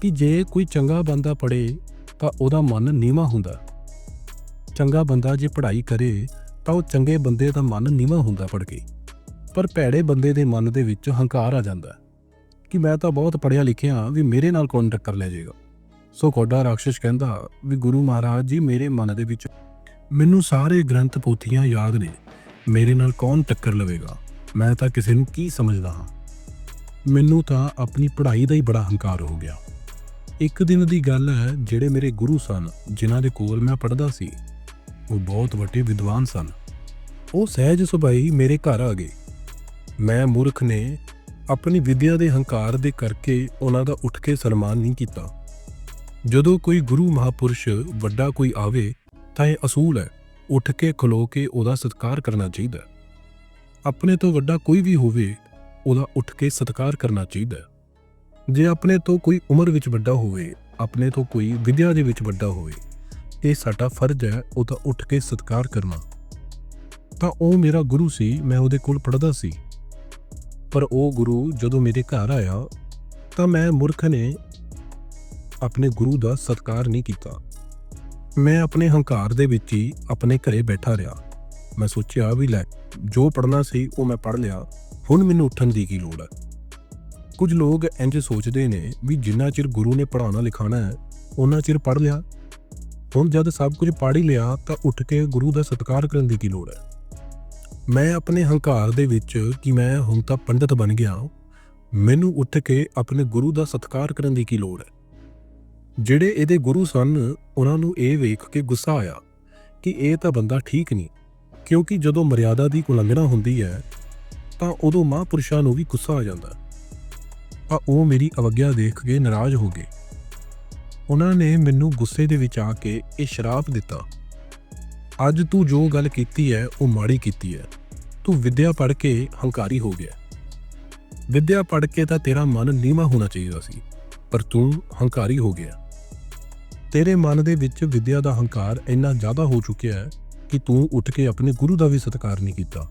ਕਿ ਜੇ ਕੋਈ ਚੰਗਾ ਬੰਦਾ ਪੜ੍ਹੇ, ਤਾਂ ਉਹਦਾ ਮਨ ਨੀਵਾ ਹੁੰਦਾ। ਚੰਗਾ ਬੰਦਾ ਜੇ ਪੜ੍ਹਾਈ ਕਰੇ, ਤਾਂ ਉਹ ਚੰਗੇ ਬੰਦੇ ਦਾ ਮਨ ਨੀਵਾ ਹੁੰਦਾ ਪੜ੍ਹ ਕੇ। ਪਰ ਭੈੜੇ ਬੰਦੇ ਦੇ ਮਨ ਦੇ ਵਿੱਚ ਹੰਕਾਰ ਆ ਜਾਂਦਾ। ਕਿ ਮੈਂ ਤਾਂ ਬਹੁਤ ਪੜ੍ਹਿਆ ਲਿਖਿਆ ਵੀ ਮੇਰੇ ਨਾਲ ਕੌਣ ਟੱਕਰ ਲੈ ਜਾਏਗਾ? ਸੋ ਕੋਡਾ ਰਾਖਸ਼ ਕਹਿੰਦਾ ਵੀ ਗੁਰੂ ਮਹਾਰਾਜ ਜੀ, ਮੇਰੇ ਮਨ ਦੇ ਵਿੱਚ ਮੈਨੂੰ ਸਾਰੇ ਗ੍ਰੰਥ ਪੋਥੀਆਂ ਯਾਦ ਨੇ। ਮੇਰੇ ਨਾਲ ਕੌਣ ਟੱਕਰ ਲਵੇਗਾ? ਮੈਂ ਤਾਂ ਕਿਸੇ ਨੂੰ ਕੀ ਸਮਝਦਾ ਹਾਂ? ਮੈਨੂੰ ਤਾਂ ਆਪਣੀ ਪੜ੍ਹਾਈ ਦਾ ਹੀ ਬੜਾ ਹੰਕਾਰ ਹੋ ਗਿਆ। ਇੱਕ ਦਿਨ ਦੀ ਗੱਲ ਹੈ, ਜਿਹੜੇ ਮੇਰੇ ਗੁਰੂ ਸਨ, ਜਿਨ੍ਹਾਂ ਦੇ ਕੋਲ ਮੈਂ ਪੜ੍ਹਦਾ ਸੀ, ਉਹ ਬਹੁਤ ਵੱਡੇ ਵਿਦਵਾਨ ਸਨ। ਉਹ ਸਹਿਜ ਸੁਭਾਈ ਮੇਰੇ ਘਰ ਆ ਗਏ। ਮੈਂ ਮੂਰਖ ਨੇ ਆਪਣੀ ਵਿਦਿਆ ਦੇ ਹੰਕਾਰ ਦੇ ਕਰਕੇ ਉਹਨਾਂ ਦਾ ਉੱਠ ਕੇ ਸਨਮਾਨ ਨਹੀਂ ਕੀਤਾ। ਜਦੋਂ ਕੋਈ ਗੁਰੂ ਮਹਾਪੁਰਸ਼ ਵੱਡਾ ਕੋਈ ਆਵੇ ਤਾਂ ਇਹ ਅਸੂਲ ਹੈ, ਉੱਠ ਕੇ ਖਲੋ ਕੇ ਉਹਦਾ ਸਤਿਕਾਰ ਕਰਨਾ ਚਾਹੀਦਾ ਆਪਣੇ ਤੋਂ ਵੱਡਾ ਕੋਈ ਵੀ ਹੋਵੇ, ਉਹਦਾ ਉੱਠ ਕੇ ਸਤਿਕਾਰ ਕਰਨਾ ਚਾਹੀਦਾ ਜੇ ਆਪਣੇ ਤੋਂ ਕੋਈ ਉਮਰ ਵਿੱਚ ਵੱਡਾ ਹੋਵੇ, ਆਪਣੇ ਤੋਂ ਕੋਈ ਵਿਦਿਆ ਦੇ ਵਿੱਚ ਵੱਡਾ ਹੋਵੇ, ਇਹ ਸਾਡਾ ਫਰਜ਼ ਹੈ ਉਹਦਾ ਉੱਠ ਕੇ ਸਤਿਕਾਰ ਕਰਨਾ। ਤਾਂ ਉਹ ਮੇਰਾ ਗੁਰੂ ਸੀ, ਮੈਂ ਉਹਦੇ ਕੋਲ ਪੜ੍ਹਦਾ ਸੀ। ਪਰ ਉਹ ਗੁਰੂ ਜਦੋਂ ਮੇਰੇ ਘਰ ਆਇਆ, ਤਾਂ ਮੈਂ ਮੂਰਖ ਨੇ ਆਪਣੇ ਗੁਰੂ ਦਾ ਸਤਿਕਾਰ ਨਹੀਂ ਕੀਤਾ। ਮੈਂ ਆਪਣੇ ਹੰਕਾਰ ਦੇ ਵਿੱਚ ਹੀ ਆਪਣੇ ਘਰੇ ਬੈਠਾ ਰਿਹਾ। ਮੈਂ ਸੋਚਿਆ ਵੀ ਲੈ, ਜੋ ਪੜਨਾ ਸੀ ਉਹ ਮੈਂ ਪੜ ਲਿਆ। ਹੁਣ ਮੈਨੂੰ ਉੱਠਣ ਦੀ ਕੀ ਲੋੜ ਹੈ? ਕੁਝ ਲੋਕ ਇੰਜ ਸੋਚਦੇ ਨੇ ਵੀ ਜਿੰਨਾ ਚਿਰ ਗੁਰੂ ਨੇ ਪੜਾਉਣਾ ਲਿਖਾਣਾ ਹੈ ਉਹਨਾਂ ਚਿਰ ਪੜ ਲਿਆ। ਹੁਣ ਜਦ ਸਭ ਕੁਝ ਪੜ ਹੀ ਲਿਆ ਤਾਂ ਉੱਠ ਕੇ ਗੁਰੂ ਦਾ ਸਤਿਕਾਰ ਕਰਨ ਦੀ ਕੀ ਲੋੜ ਹੈ? ਮੈਂ ਆਪਣੇ ਹੰਕਾਰ ਦੇ ਵਿੱਚ ਕਿ ਮੈਂ ਹੁਣ ਤਾਂ ਪੰਡਤ ਬਣ ਗਿਆ, ਮੈਨੂੰ ਉੱਠ ਕੇ ਆਪਣੇ ਗੁਰੂ ਦਾ ਸਤਿਕਾਰ ਕਰਨ ਦੀ ਕੀ ਲੋੜ ਹੈ? ਜਿਹੜੇ ਇਹਦੇ ਗੁਰੂ ਸਨ, ਉਹਨਾਂ ਨੂੰ ਇਹ ਵੇਖ ਕੇ ਗੁੱਸਾ ਆਇਆ ਕਿ ਇਹ ਤਾਂ ਬੰਦਾ ਠੀਕ ਨਹੀਂ, ਕਿਉਂਕਿ ਜਦੋਂ ਮਰਿਆਦਾ ਦੀ ਉਲੰਘਣਾ ਹੁੰਦੀ ਹੈ, ਤਾਂ ਉਦੋਂ ਮਹਾਂਪੁਰਸ਼ਾਂ ਨੂੰ ਵੀ ਗੁੱਸਾ ਆ ਜਾਂਦਾ। ਹੈ। ਤਾਂ ਉਹ ਮੇਰੀ ਅਵਗਿਆ ਦੇਖ ਕੇ ਨਾਰਾਜ਼ ਹੋ ਗਏ। ਉਹਨਾਂ ਨੇ ਮੈਨੂੰ ਗੁੱਸੇ ਦੇ ਵਿੱਚ ਆ ਕੇ ਇਹ ਸ਼ਰਾਪ ਦਿੱਤਾ। ਅੱਜ ਤੂੰ ਜੋ ਗੱਲ ਕੀਤੀ ਹੈ, ਉਹ ਮਾੜੀ ਕੀਤੀ ਹੈ। ਤੂੰ ਵਿਦਿਆ ਪੜ੍ਹ ਕੇ ਹੰਕਾਰੀ ਹੋ ਗਿਆ। ਵਿਦਿਆ ਪੜ੍ਹ ਕੇ ਤਾਂ ਤੇਰਾ ਮਨ ਨੀਵਾ ਹੋਣਾ ਚਾਹੀਦਾ ਸੀ, ਪਰ ਤੂੰ ਹੰਕਾਰੀ ਹੋ ਗਿਆ। ਤੇਰੇ ਮਨ ਦੇ ਵਿੱਚ ਵਿਦਿਆ ਦਾ ਹੰਕਾਰ ਇੰਨਾ ਜ਼ਿਆਦਾ ਹੋ ਚੁੱਕਿਆ ਹੈ ਕਿ ਤੂੰ ਉੱਠ ਕੇ ਆਪਣੇ ਗੁਰੂ ਦਾ ਵੀ ਸਤਿਕਾਰ ਨਹੀਂ ਕੀਤਾ।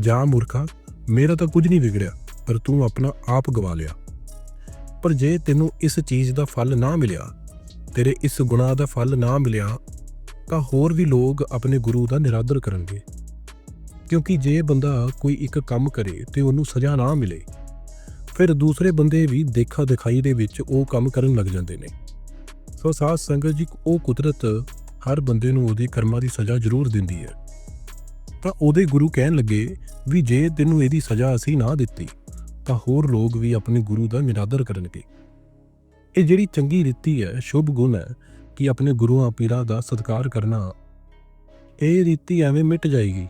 ਜਾਂ ਮੂਰਖਾ, ਮੇਰਾ ਤਾਂ ਕੁਝ ਨਹੀਂ ਵਿਗੜਿਆ, ਪਰ ਤੂੰ ਆਪਣਾ ਆਪ ਗਵਾ ਲਿਆ। ਪਰ ਜੇ ਤੈਨੂੰ ਇਸ ਚੀਜ਼ ਦਾ ਫਲ ਨਾ ਮਿਲਿਆ, ਤੇਰੇ ਇਸ ਗੁਨਾਹ ਦਾ ਫਲ ਨਾ ਮਿਲਿਆ, ਤਾਂ ਹੋਰ ਵੀ ਲੋਕ ਆਪਣੇ ਗੁਰੂ ਦਾ ਨਿਰਾਦਰ ਕਰਨਗੇ। ਕਿਉਂਕਿ ਜੇ ਬੰਦਾ ਕੋਈ ਇੱਕ ਕੰਮ ਕਰੇ ਤੇ ਉਹਨੂੰ ਸਜ਼ਾ ਨਾ ਮਿਲੇ, ਫਿਰ ਦੂਸਰੇ ਬੰਦੇ ਵੀ ਦੇਖਾ ਦਿਖਾਈ ਦੇ ਵਿੱਚ ਉਹ ਕੰਮ ਕਰਨ ਲੱਗ ਜਾਂਦੇ ਨੇ। ਸੋ ਸਾਧ ਸੰਗਤ ਜੀ, ਉਹ ਕੁਦਰਤ ਹਰ ਬੰਦੇ ਨੂੰ ਉਹਦੇ ਕਰਮਾਂ ਦੀ ਸਜ਼ਾ ਜ਼ਰੂਰ ਦਿੰਦੀ ਹੈ। ਤਾਂ ਉਹਦੇ ਗੁਰੂ ਕਹਿਣ ਲੱਗੇ ਵੀ ਜੇ ਤੈਨੂੰ ਇਹਦੀ ਸਜ਼ਾ ਅਸੀਂ ਨਾ ਦਿੱਤੀ, ਤਾਂ ਹੋਰ ਲੋਕ ਵੀ ਆਪਣੇ ਗੁਰੂ ਦਾ ਨਿਰਾਦਰ ਕਰਨਗੇ। ਇਹ ਜਿਹੜੀ ਚੰਗੀ ਰੀਤੀ ਹੈ, ਸ਼ੁਭ ਗੁਣ ਹੈ ਕਿ ਆਪਣੇ ਗੁਰੂਆਂ ਪੀਰਾਂ ਦਾ ਸਤਿਕਾਰ ਕਰਨਾ, ਇਹ ਰੀਤੀ ਐਵੇਂ ਮਿਟ ਜਾਏਗੀ।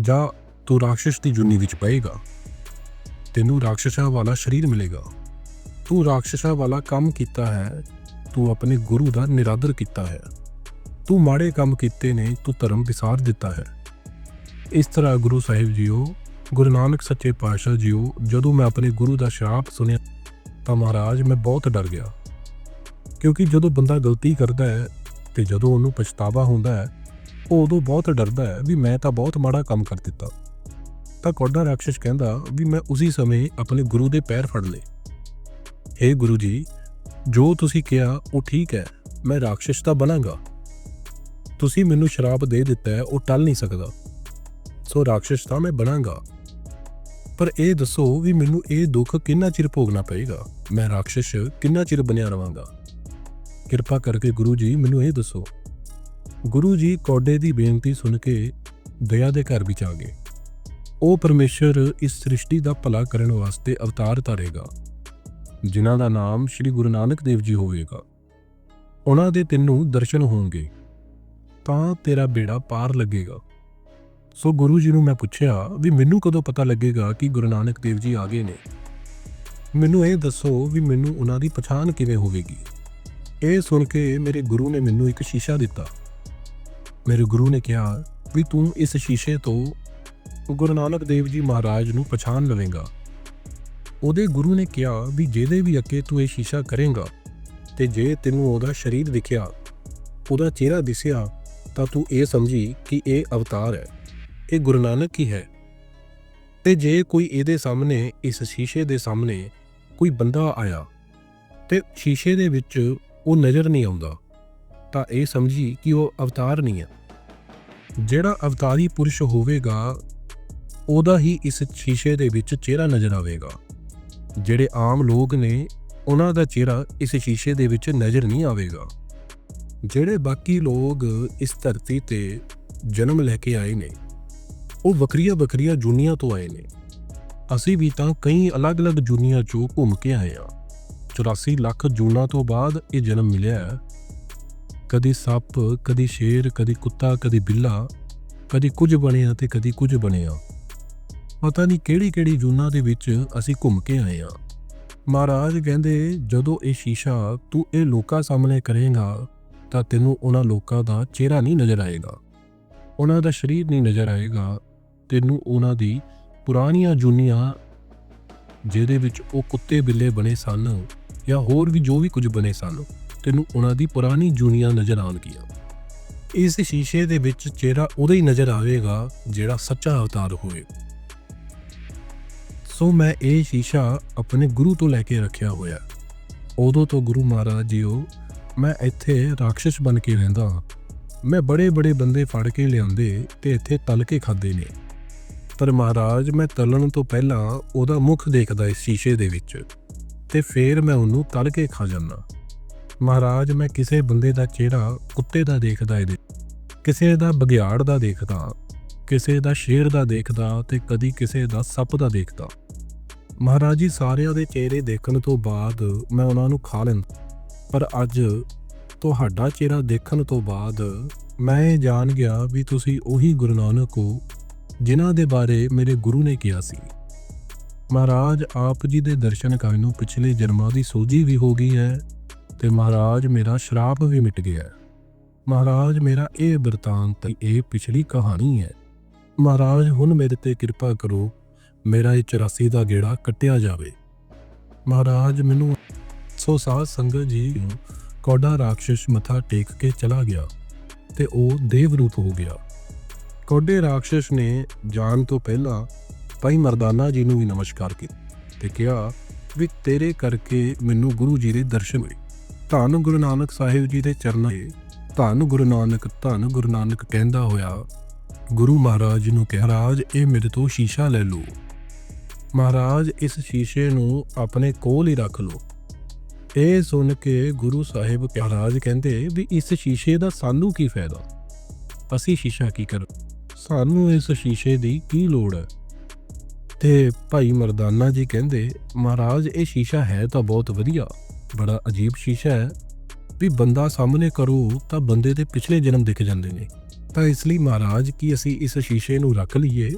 ਜਾਂ ਤੂੰ ਰਾਖਸ਼ ਦੀ ਜੁਨੀ ਵਿੱਚ ਪਏਗਾ, ਤੈਨੂੰ ਰਾਖਸ਼ਾਂ ਵਾਲਾ ਸਰੀਰ ਮਿਲੇਗਾ। ਤੂੰ ਰਾਖਸ਼ਾਂ ਵਾਲਾ ਕੰਮ ਕੀਤਾ ਹੈ ਤੂੰ ਆਪਣੇ ਗੁਰੂ ਦਾ ਨਿਰਾਦਰ ਕੀਤਾ ਹੈ। ਤੂੰ ਮਾੜੇ ਕੰਮ ਕੀਤੇ ਨੇ, ਤੂੰ ਧਰਮ ਵਿਸਾਰ ਦਿੱਤਾ ਹੈ। ਇਸ ਤਰ੍ਹਾਂ ਗੁਰੂ ਸਾਹਿਬ ਜੀਓ, ਗੁਰੂ ਨਾਨਕ ਸੱਚੇ ਪਾਤਸ਼ਾਹ ਜੀਓ, ਜਦੋਂ ਮੈਂ ਆਪਣੇ ਗੁਰੂ ਦਾ ਸ਼ਰਾਪ ਸੁਣਿਆ ਤਾਂ ਮਹਾਰਾਜ ਮੈਂ ਬਹੁਤ ਡਰ ਗਿਆ। ਕਿਉਂਕਿ ਜਦੋਂ ਬੰਦਾ ਗਲਤੀ ਕਰਦਾ ਹੈ ਤੇ ਜਦੋਂ ਉਹਨੂੰ ਪਛਤਾਵਾ ਹੁੰਦਾ ਹੈ, ਉਹ ਉਦੋਂ ਬਹੁਤ ਡਰਦਾ ਹੈ ਵੀ ਮੈਂ ਤਾਂ ਬਹੁਤ ਮਾੜਾ ਕੰਮ ਕਰ ਦਿੱਤਾ। ਤਾਂ ਕੋਡਾ ਰਾਖਸ਼ ਕਹਿੰਦਾ ਵੀ ਮੈਂ ਉਸੇ ਸਮੇਂ ਆਪਣੇ ਗੁਰੂ ਦੇ ਪੈਰ ਫੜ ਲਏ। हे ਗੁਰੂ ਜੀ ਜੋ ਤੁਸੀਂ ਕਿਹਾ, ਉਹ ਠੀਕ ਹੈ। ਮੈਂ ਰਾਖਸ਼ ਤਾਂ ਬਣਾਂਗਾ। ਤੁਸੀਂ ਮੈਨੂੰ ਸ਼ਰਾਪ ਦੇ ਦਿੱਤਾ ਹੈ, ਉਹ ਟਲ ਨਹੀਂ ਸਕਦਾ। ਸੋ ਰਾਖਸ਼ ਤਾਂ ਮੈਂ ਬਣਾਂਗਾ। ਪਰ ਇਹ ਦੱਸੋ ਵੀ ਮੈਨੂੰ ਇਹ ਦੁੱਖ ਕਿੰਨਾ ਚਿਰ ਭੋਗਣਾ ਪਏਗਾ? ਮੈਂ ਰਾਖਸ਼ ਕਿੰਨਾ ਚਿਰ ਬਣਿਆ ਰਵਾਂਗਾ? ਕਿਰਪਾ ਕਰਕੇ ਗੁਰੂ ਜੀ, ਮੈਨੂੰ ਇਹ ਦੱਸੋ। ਗੁਰੂ ਜੀ ਕੋਡੇ ਦੀ ਬੇਨਤੀ ਸੁਣ ਕੇ ਦਇਆ ਦੇ ਘਰ ਵਿੱਚ ਆ ਗਏ। ਉਹ ਪਰਮੇਸ਼ਰ ਇਸ ਸ੍ਰਿਸ਼ਟੀ ਦਾ ਭਲਾ ਕਰਨ ਵਾਸਤੇ ਅਵਤਾਰ ਧਾਰੇਗਾ। ਜਿਨ੍ਹਾਂ ਦਾ ਨਾਮ ਸ੍ਰੀ ਗੁਰੂ ਨਾਨਕ ਦੇਵ ਜੀ ਹੋਵੇਗਾ। ਉਹਨਾਂ ਦੇ ਤੈਨੂੰ ਦਰਸ਼ਨ ਹੋਣਗੇ, ਤਾਂ ਤੇਰਾ ਬੇੜਾ ਪਾਰ ਲੱਗੇਗਾ। ਸੋ ਗੁਰੂ ਜੀ ਨੂੰ ਮੈਂ ਪੁੱਛਿਆ ਵੀ ਮੈਨੂੰ ਕਦੋਂ ਪਤਾ ਲੱਗੇਗਾ ਕਿ ਗੁਰੂ ਨਾਨਕ ਦੇਵ ਜੀ ਆ ਗਏ ਨੇ? ਮੈਨੂੰ ਇਹ ਦੱਸੋ ਵੀ ਮੈਨੂੰ ਉਹਨਾਂ ਦੀ ਪਛਾਣ ਕਿਵੇਂ ਹੋਵੇਗੀ? ਇਹ ਸੁਣ ਕੇ ਮੇਰੇ ਗੁਰੂ ਨੇ ਮੈਨੂੰ ਇੱਕ ਸ਼ੀਸ਼ਾ ਦਿੱਤਾ। ਮੇਰੇ ਗੁਰੂ ਨੇ ਕਿਹਾ ਵੀ ਤੂੰ ਇਸ ਸ਼ੀਸ਼ੇ ਤੋਂ ਗੁਰੂ ਨਾਨਕ ਦੇਵ ਜੀ ਮਹਾਰਾਜ ਨੂੰ ਪਛਾਣ ਲਵੇਂਗਾ। ਉਹਦੇ ਗੁਰੂ ਨੇ ਕਿਹਾ ਵੀ ਜਿਹਦੇ ਵੀ ਅੱਗੇ ਤੂੰ ਇਹ ਸ਼ੀਸ਼ਾ ਕਰੇਂਗਾ ਤੇ ਜੇ ਤੈਨੂੰ ਉਹਦਾ ਸਰੀਰ ਦਿਖਿਆ, ਉਹਦਾ ਚਿਹਰਾ ਦਿਸਿਆ, ਤਾਂ ਤੂੰ ਇਹ ਸਮਝੀ ਕਿ ਇਹ ਅਵਤਾਰ ਹੈ। ਇਹ ਗੁਰੂ ਨਾਨਕ ਹੀ ਹੈ। ਤੇ ਜੇ ਕੋਈ ਇਹਦੇ ਸਾਹਮਣੇ, ਇਸ ਸ਼ੀਸ਼ੇ ਦੇ ਸਾਹਮਣੇ ਕੋਈ ਬੰਦਾ ਆਇਆ, ਤੇ ਸ਼ੀਸ਼ੇ ਦੇ ਵਿੱਚ ਉਹ ਨਜ਼ਰ ਨਹੀਂ ਆਉਂਦਾ, ਤਾਂ ਇਹ ਸਮਝੀ ਕਿ ਉਹ ਅਵਤਾਰ ਨਹੀਂ ਹੈ। ਜਿਹੜਾ ਅਵਤਾਰੀ ਪੁਰਸ਼ ਹੋਵੇਗਾ, ਉਹਦਾ ਹੀ ਇਸ ਸ਼ੀਸ਼ੇ ਦੇ ਵਿੱਚ ਚਿਹਰਾ ਨਜ਼ਰ ਆਵੇਗਾ। ਜਿਹੜੇ ਆਮ ਲੋਕ ਨੇ, ਉਹਨਾਂ ਦਾ ਚਿਹਰਾ ਇਸ ਸ਼ੀਸ਼ੇ ਦੇ ਵਿੱਚ ਨਜ਼ਰ ਨਹੀਂ ਆਵੇਗਾ। ਜਿਹੜੇ ਬਾਕੀ ਲੋਕ ਇਸ ਧਰਤੀ ਤੇ ਜਨਮ ਲੈ ਕੇ ਆਏ ਨੇ, ਉਹ ਵੱਖਰੀਆਂ ਵੱਖਰੀਆਂ ਜੁਨੀਆਂ ਤੋਂ ਆਏ ਨੇ। ਅਸੀਂ ਵੀ ਤਾਂ ਕਈ ਅਲੱਗ-ਅਲੱਗ ਜੁਨੀਆਂ 'ਚੋਂ ਘੁੰਮ ਕੇ ਆਏ ਆ 84 ਲੱਖ ਜੂਨਾਂ ਤੋਂ ਬਾਅਦ ਇਹ ਜਨਮ ਮਿਲਿਆ ਹੈ। ਕਦੀ ਸੱਪ, ਕਦੀ ਸ਼ੇਰ, ਕਦੀ ਕੁੱਤਾ, ਕਦੀ ਬਿੱਲਾ, ਕਦੀ ਕੁਝ ਬਣਿਆ ਤੇ ਕਦੀ ਕੁਝ ਬਣਿਆ। ਪਤਾ ਨਹੀਂ ਕਿਹੜੀ ਕਿਹੜੀ ਜੂਨਾਂ ਦੇ ਵਿੱਚ ਅਸੀਂ ਘੁੰਮ ਕੇ ਆਏ ਆ ਮਹਾਰਾਜ ਕਹਿੰਦੇ, ਜਦੋਂ ਇਹ ਸ਼ੀਸ਼ਾ ਤੂੰ ਇਹ ਲੋਕਾਂ ਸਾਹਮਣੇ ਕਰੇਗਾ, ਤਾਂ ਤੈਨੂੰ ਉਹਨਾਂ ਲੋਕਾਂ ਦਾ ਚਿਹਰਾ ਨਹੀਂ ਨਜ਼ਰ ਆਏਗਾ। ਉਹਨਾਂ ਦਾ ਸਰੀਰ ਨਹੀਂ ਨਜ਼ਰ ਆਏਗਾ। ਤੈਨੂੰ ਉਹਨਾਂ ਦੀ ਪੁਰਾਣੀਆਂ ਜੁਨੀਆਂ, ਜਿਹਦੇ ਵਿੱਚ ਉਹ ਕੁੱਤੇ ਬਿੱਲੇ ਬਣੇ ਸਨ, ਜਾਂ ਹੋਰ ਵੀ ਜੋ ਵੀ ਕੁਝ ਬਣੇ ਸਨ, ਤੈਨੂੰ ਉਹਨਾਂ ਦੀ ਪੁਰਾਣੀ ਜੁਨੀਆਂ ਨਜ਼ਰ ਆਉਣਗੀਆਂ। ਇਸ ਸ਼ੀਸ਼ੇ ਦੇ ਵਿੱਚ ਚਿਹਰਾ ਉਹਦਾ ਹੀ ਨਜ਼ਰ ਆਵੇਗਾ, ਜਿਹੜਾ ਸੱਚਾ ਅਵਤਾਰ ਹੋਵੇ ਸੋ ਮੈਂ ਇਹ ਸ਼ੀਸ਼ਾ ਆਪਣੇ ਗੁਰੂ ਤੋਂ ਲੈ ਕੇ ਰੱਖਿਆ ਹੋਇਆ। ਉਦੋਂ ਤੋਂ ਗੁਰੂ ਮਹਾਰਾਜ ਜੀਓ, ਮੈਂ ਇੱਥੇ ਰਾਖਸ਼ ਬਣ ਕੇ ਰਹਿੰਦਾ ਮੈਂ ਬੜੇ ਬੜੇ ਬੰਦੇ ਫੜ ਕੇ ਲਿਆਉਂਦੇ ਤੇ ਇੱਥੇ ਤਲ ਕੇ ਖਾਦੇ ਨੇ। ਪਰ ਮਹਾਰਾਜ, ਮੈਂ ਤਲਣ ਤੋਂ ਪਹਿਲਾਂ ਉਹਦਾ ਮੁਖ ਦੇਖਦਾ ਇਸ ਸ਼ੀਸ਼ੇ ਦੇ ਵਿੱਚ ਤੇ ਫੇਰ ਮੈਂ ਉਹਨੂੰ ਤਲ ਕੇ ਖਾ ਜਾਂਦਾ। ਮਹਾਰਾਜ, ਮੈਂ ਕਿਸੇ ਬੰਦੇ ਦਾ ਚਿਹਰਾ ਕੁੱਤੇ ਦਾ ਦੇਖਦਾ ਇਹਦੇ, ਕਿਸੇ ਦਾ ਬਗਿਆੜ ਦਾ ਦੇਖਦਾ ਕਿਸੇ ਦਾ ਸ਼ੇਰ ਦਾ ਦੇਖਦਾ ਤੇ ਕਦੀ ਕਿਸੇ ਦਾ ਸੱਪ ਦਾ ਦੇਖਦਾ। ਮਹਾਰਾਜ ਜੀ ਸਾਰਿਆਂ ਦੇ ਚਿਹਰੇ ਦੇਖਣ ਤੋਂ ਬਾਅਦ ਮੈਂ ਉਹਨਾਂ ਨੂੰ ਖਾ ਲੈਂਦਾ। ਪਰ ਅੱਜ ਤੁਹਾਡਾ ਚਿਹਰਾ ਦੇਖਣ ਤੋਂ ਬਾਅਦ ਮੈਂ ਇਹ ਜਾਣ ਗਿਆ ਵੀ ਤੁਸੀਂ ਉਹੀ ਗੁਰੂ ਨਾਨਕ ਹੋ, ਜਿਨ੍ਹਾਂ ਦੇ ਬਾਰੇ ਮੇਰੇ ਗੁਰੂ ਨੇ ਕਿਹਾ ਸੀ। ਮਹਾਰਾਜ, ਆਪ ਜੀ ਦੇ ਦਰਸ਼ਨ ਕਰਨ ਨੂੰ ਪਿਛਲੇ ਜਨਮਾਂ ਦੀ ਸੋਝੀ ਵੀ ਹੋ ਗਈ ਹੈ ਤੇ ਮਹਾਰਾਜ ਮੇਰਾ ਸ਼ਰਾਪ ਵੀ ਮਿਟ ਗਿਆ ਹੈ। ਮਹਾਰਾਜ, ਮੇਰਾ ਇਹ ਬਿਰਤਾਂਤ, ਇਹ ਪਿਛਲੀ ਕਹਾਣੀ ਹੈ। ਮਹਾਰਾਜ, ਹੁਣ ਮੇਰੇ ਤੇ ਕਿਰਪਾ ਕਰੋ, ਮੇਰਾ ਇਹ 84 ਦਾ ਗੇੜਾ ਕੱਟਿਆ ਜਾਵੇ। ਮਹਾਰਾਜ, ਮੈਨੂੰ ਸੋ ਸਾਧ ਸੰਗਤ ਜੀ ਨੂੰ ਕੌਡਾ ਰਾਖਸ਼ ਮੱਥਾ ਟੇਕ ਕੇ ਚਲਾ ਗਿਆ ਤੇ ਉਹ ਦੇਵ ਰੂਪ ਹੋ ਗਿਆ। ਕੋਡੇ ਰਾਖਸ਼ ਨੇ ਜਾਣ ਤੋਂ ਪਹਿਲਾਂ ਭਾਈ ਮਰਦਾਨਾ ਜੀ ਨੂੰ ਵੀ ਨਮਸਕਾਰ ਕੀਤਾ ਤੇ ਕਿਹਾ ਵੀ ਤੇਰੇ ਕਰਕੇ ਮੈਨੂੰ ਗੁਰੂ ਜੀ ਦੇ ਦਰਸ਼ਨ ਹੋਏ। ਧੰਨ ਗੁਰੂ ਨਾਨਕ ਸਾਹਿਬ ਜੀ ਦੇ ਚਰਨਾਂ 'ਤੇ ਧੰਨ ਗੁਰੂ ਨਾਨਕ, ਧੰਨ ਗੁਰੂ ਨਾਨਕ ਕਹਿੰਦਾ ਹੋਇਆ ਗੁਰੂ ਮਹਾਰਾਜ ਜੀ ਨੂੰ ਕਿਹਾ, ਰਾਜ, ਇਹ ਮੇਰੇ ਤੋਂ ਸ਼ੀਸ਼ਾ ਲੈ ਲਓ। ਮਹਾਰਾਜ, ਇਸ ਸ਼ੀਸ਼ੇ ਨੂੰ ਆਪਣੇ ਕੋਲ ਹੀ ਰੱਖ ਲਓ। ਇਹ ਸੁਣ ਕੇ ਗੁਰੂ ਸਾਹਿਬ ਮਹਾਰਾਜ ਕਹਿੰਦੇ ਵੀ ਇਸ ਸ਼ੀਸ਼ੇ ਦਾ ਸਾਨੂੰ ਕੀ ਫਾਇਦਾ? ਅਸੀਂ ਸ਼ੀਸ਼ਾ ਕੀ ਕਰ? ਸਾਨੂੰ ਇਸ ਸ਼ੀਸ਼ੇ ਦੀ ਕੀ ਲੋੜ ਹੈ? ਤੇ ਭਾਈ ਮਰਦਾਨਾ ਜੀ ਕਹਿੰਦੇ, ਮਹਾਰਾਜ, ਇਹ ਸ਼ੀਸ਼ਾ ਹੈ ਤਾਂ ਬਹੁਤ ਵਧੀਆ, ਬੜਾ ਅਜੀਬ ਸ਼ੀਸ਼ਾ ਹੈ। ਵੀ ਬੰਦਾ ਸਾਹਮਣੇ ਕਰੋ ਤਾਂ ਬੰਦੇ ਦੇ ਪਿਛਲੇ ਜਨਮ ਦਿਖ ਜਾਂਦੇ ਨੇ। ਤਾਂ ਇਸ ਲਈ ਮਹਾਰਾਜ ਕੀ ਅਸੀਂ ਇਸ ਸ਼ੀਸ਼ੇ ਨੂੰ ਰੱਖ ਲਈਏ।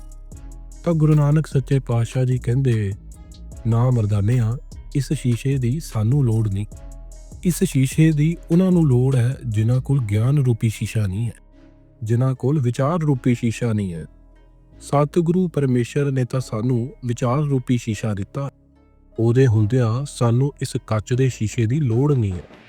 ਤਾਂ ਗੁਰੂ ਨਾਨਕ ਸੱਚੇ ਪਾਤਸ਼ਾਹ ਜੀ ਕਹਿੰਦੇ, ਨਾ ਮਰਦਾਨੇ ਮਰਦਾਨਿਆਂ ਇਸ ਸ਼ੀਸ਼ੇ ਦੀ ਸਾਨੂੰ ਲੋੜ ਨਹੀਂ। ਇਸ ਸ਼ੀਸ਼ੇ ਦੀ ਉਹਨਾਂ ਨੂੰ ਲੋੜ ਹੈ ਜਿਨ੍ਹਾਂ ਕੋਲ ਗਿਆਨ ਰੂਪੀ ਸ਼ੀਸ਼ਾ ਨਹੀਂ ਹੈ, ਜਿਨ੍ਹਾਂ ਕੋਲ ਵਿਚਾਰ ਰੂਪੀ ਸ਼ੀਸ਼ਾ ਨਹੀਂ ਹੈ। ਸਤਿਗੁਰੂ ਪਰਮੇਸ਼ਰ ਨੇ ਤਾਂ ਸਾਨੂੰ ਵਿਚਾਰ ਰੂਪੀ ਸ਼ੀਸ਼ਾ ਦਿੱਤਾ। ਉਹਦੇ ਹੁੰਦਿਆਂ ਸਾਨੂੰ ਇਸ ਕੱਚ ਦੇ ਸ਼ੀਸ਼ੇ ਦੀ ਲੋੜ ਨਹੀਂ ਹੈ।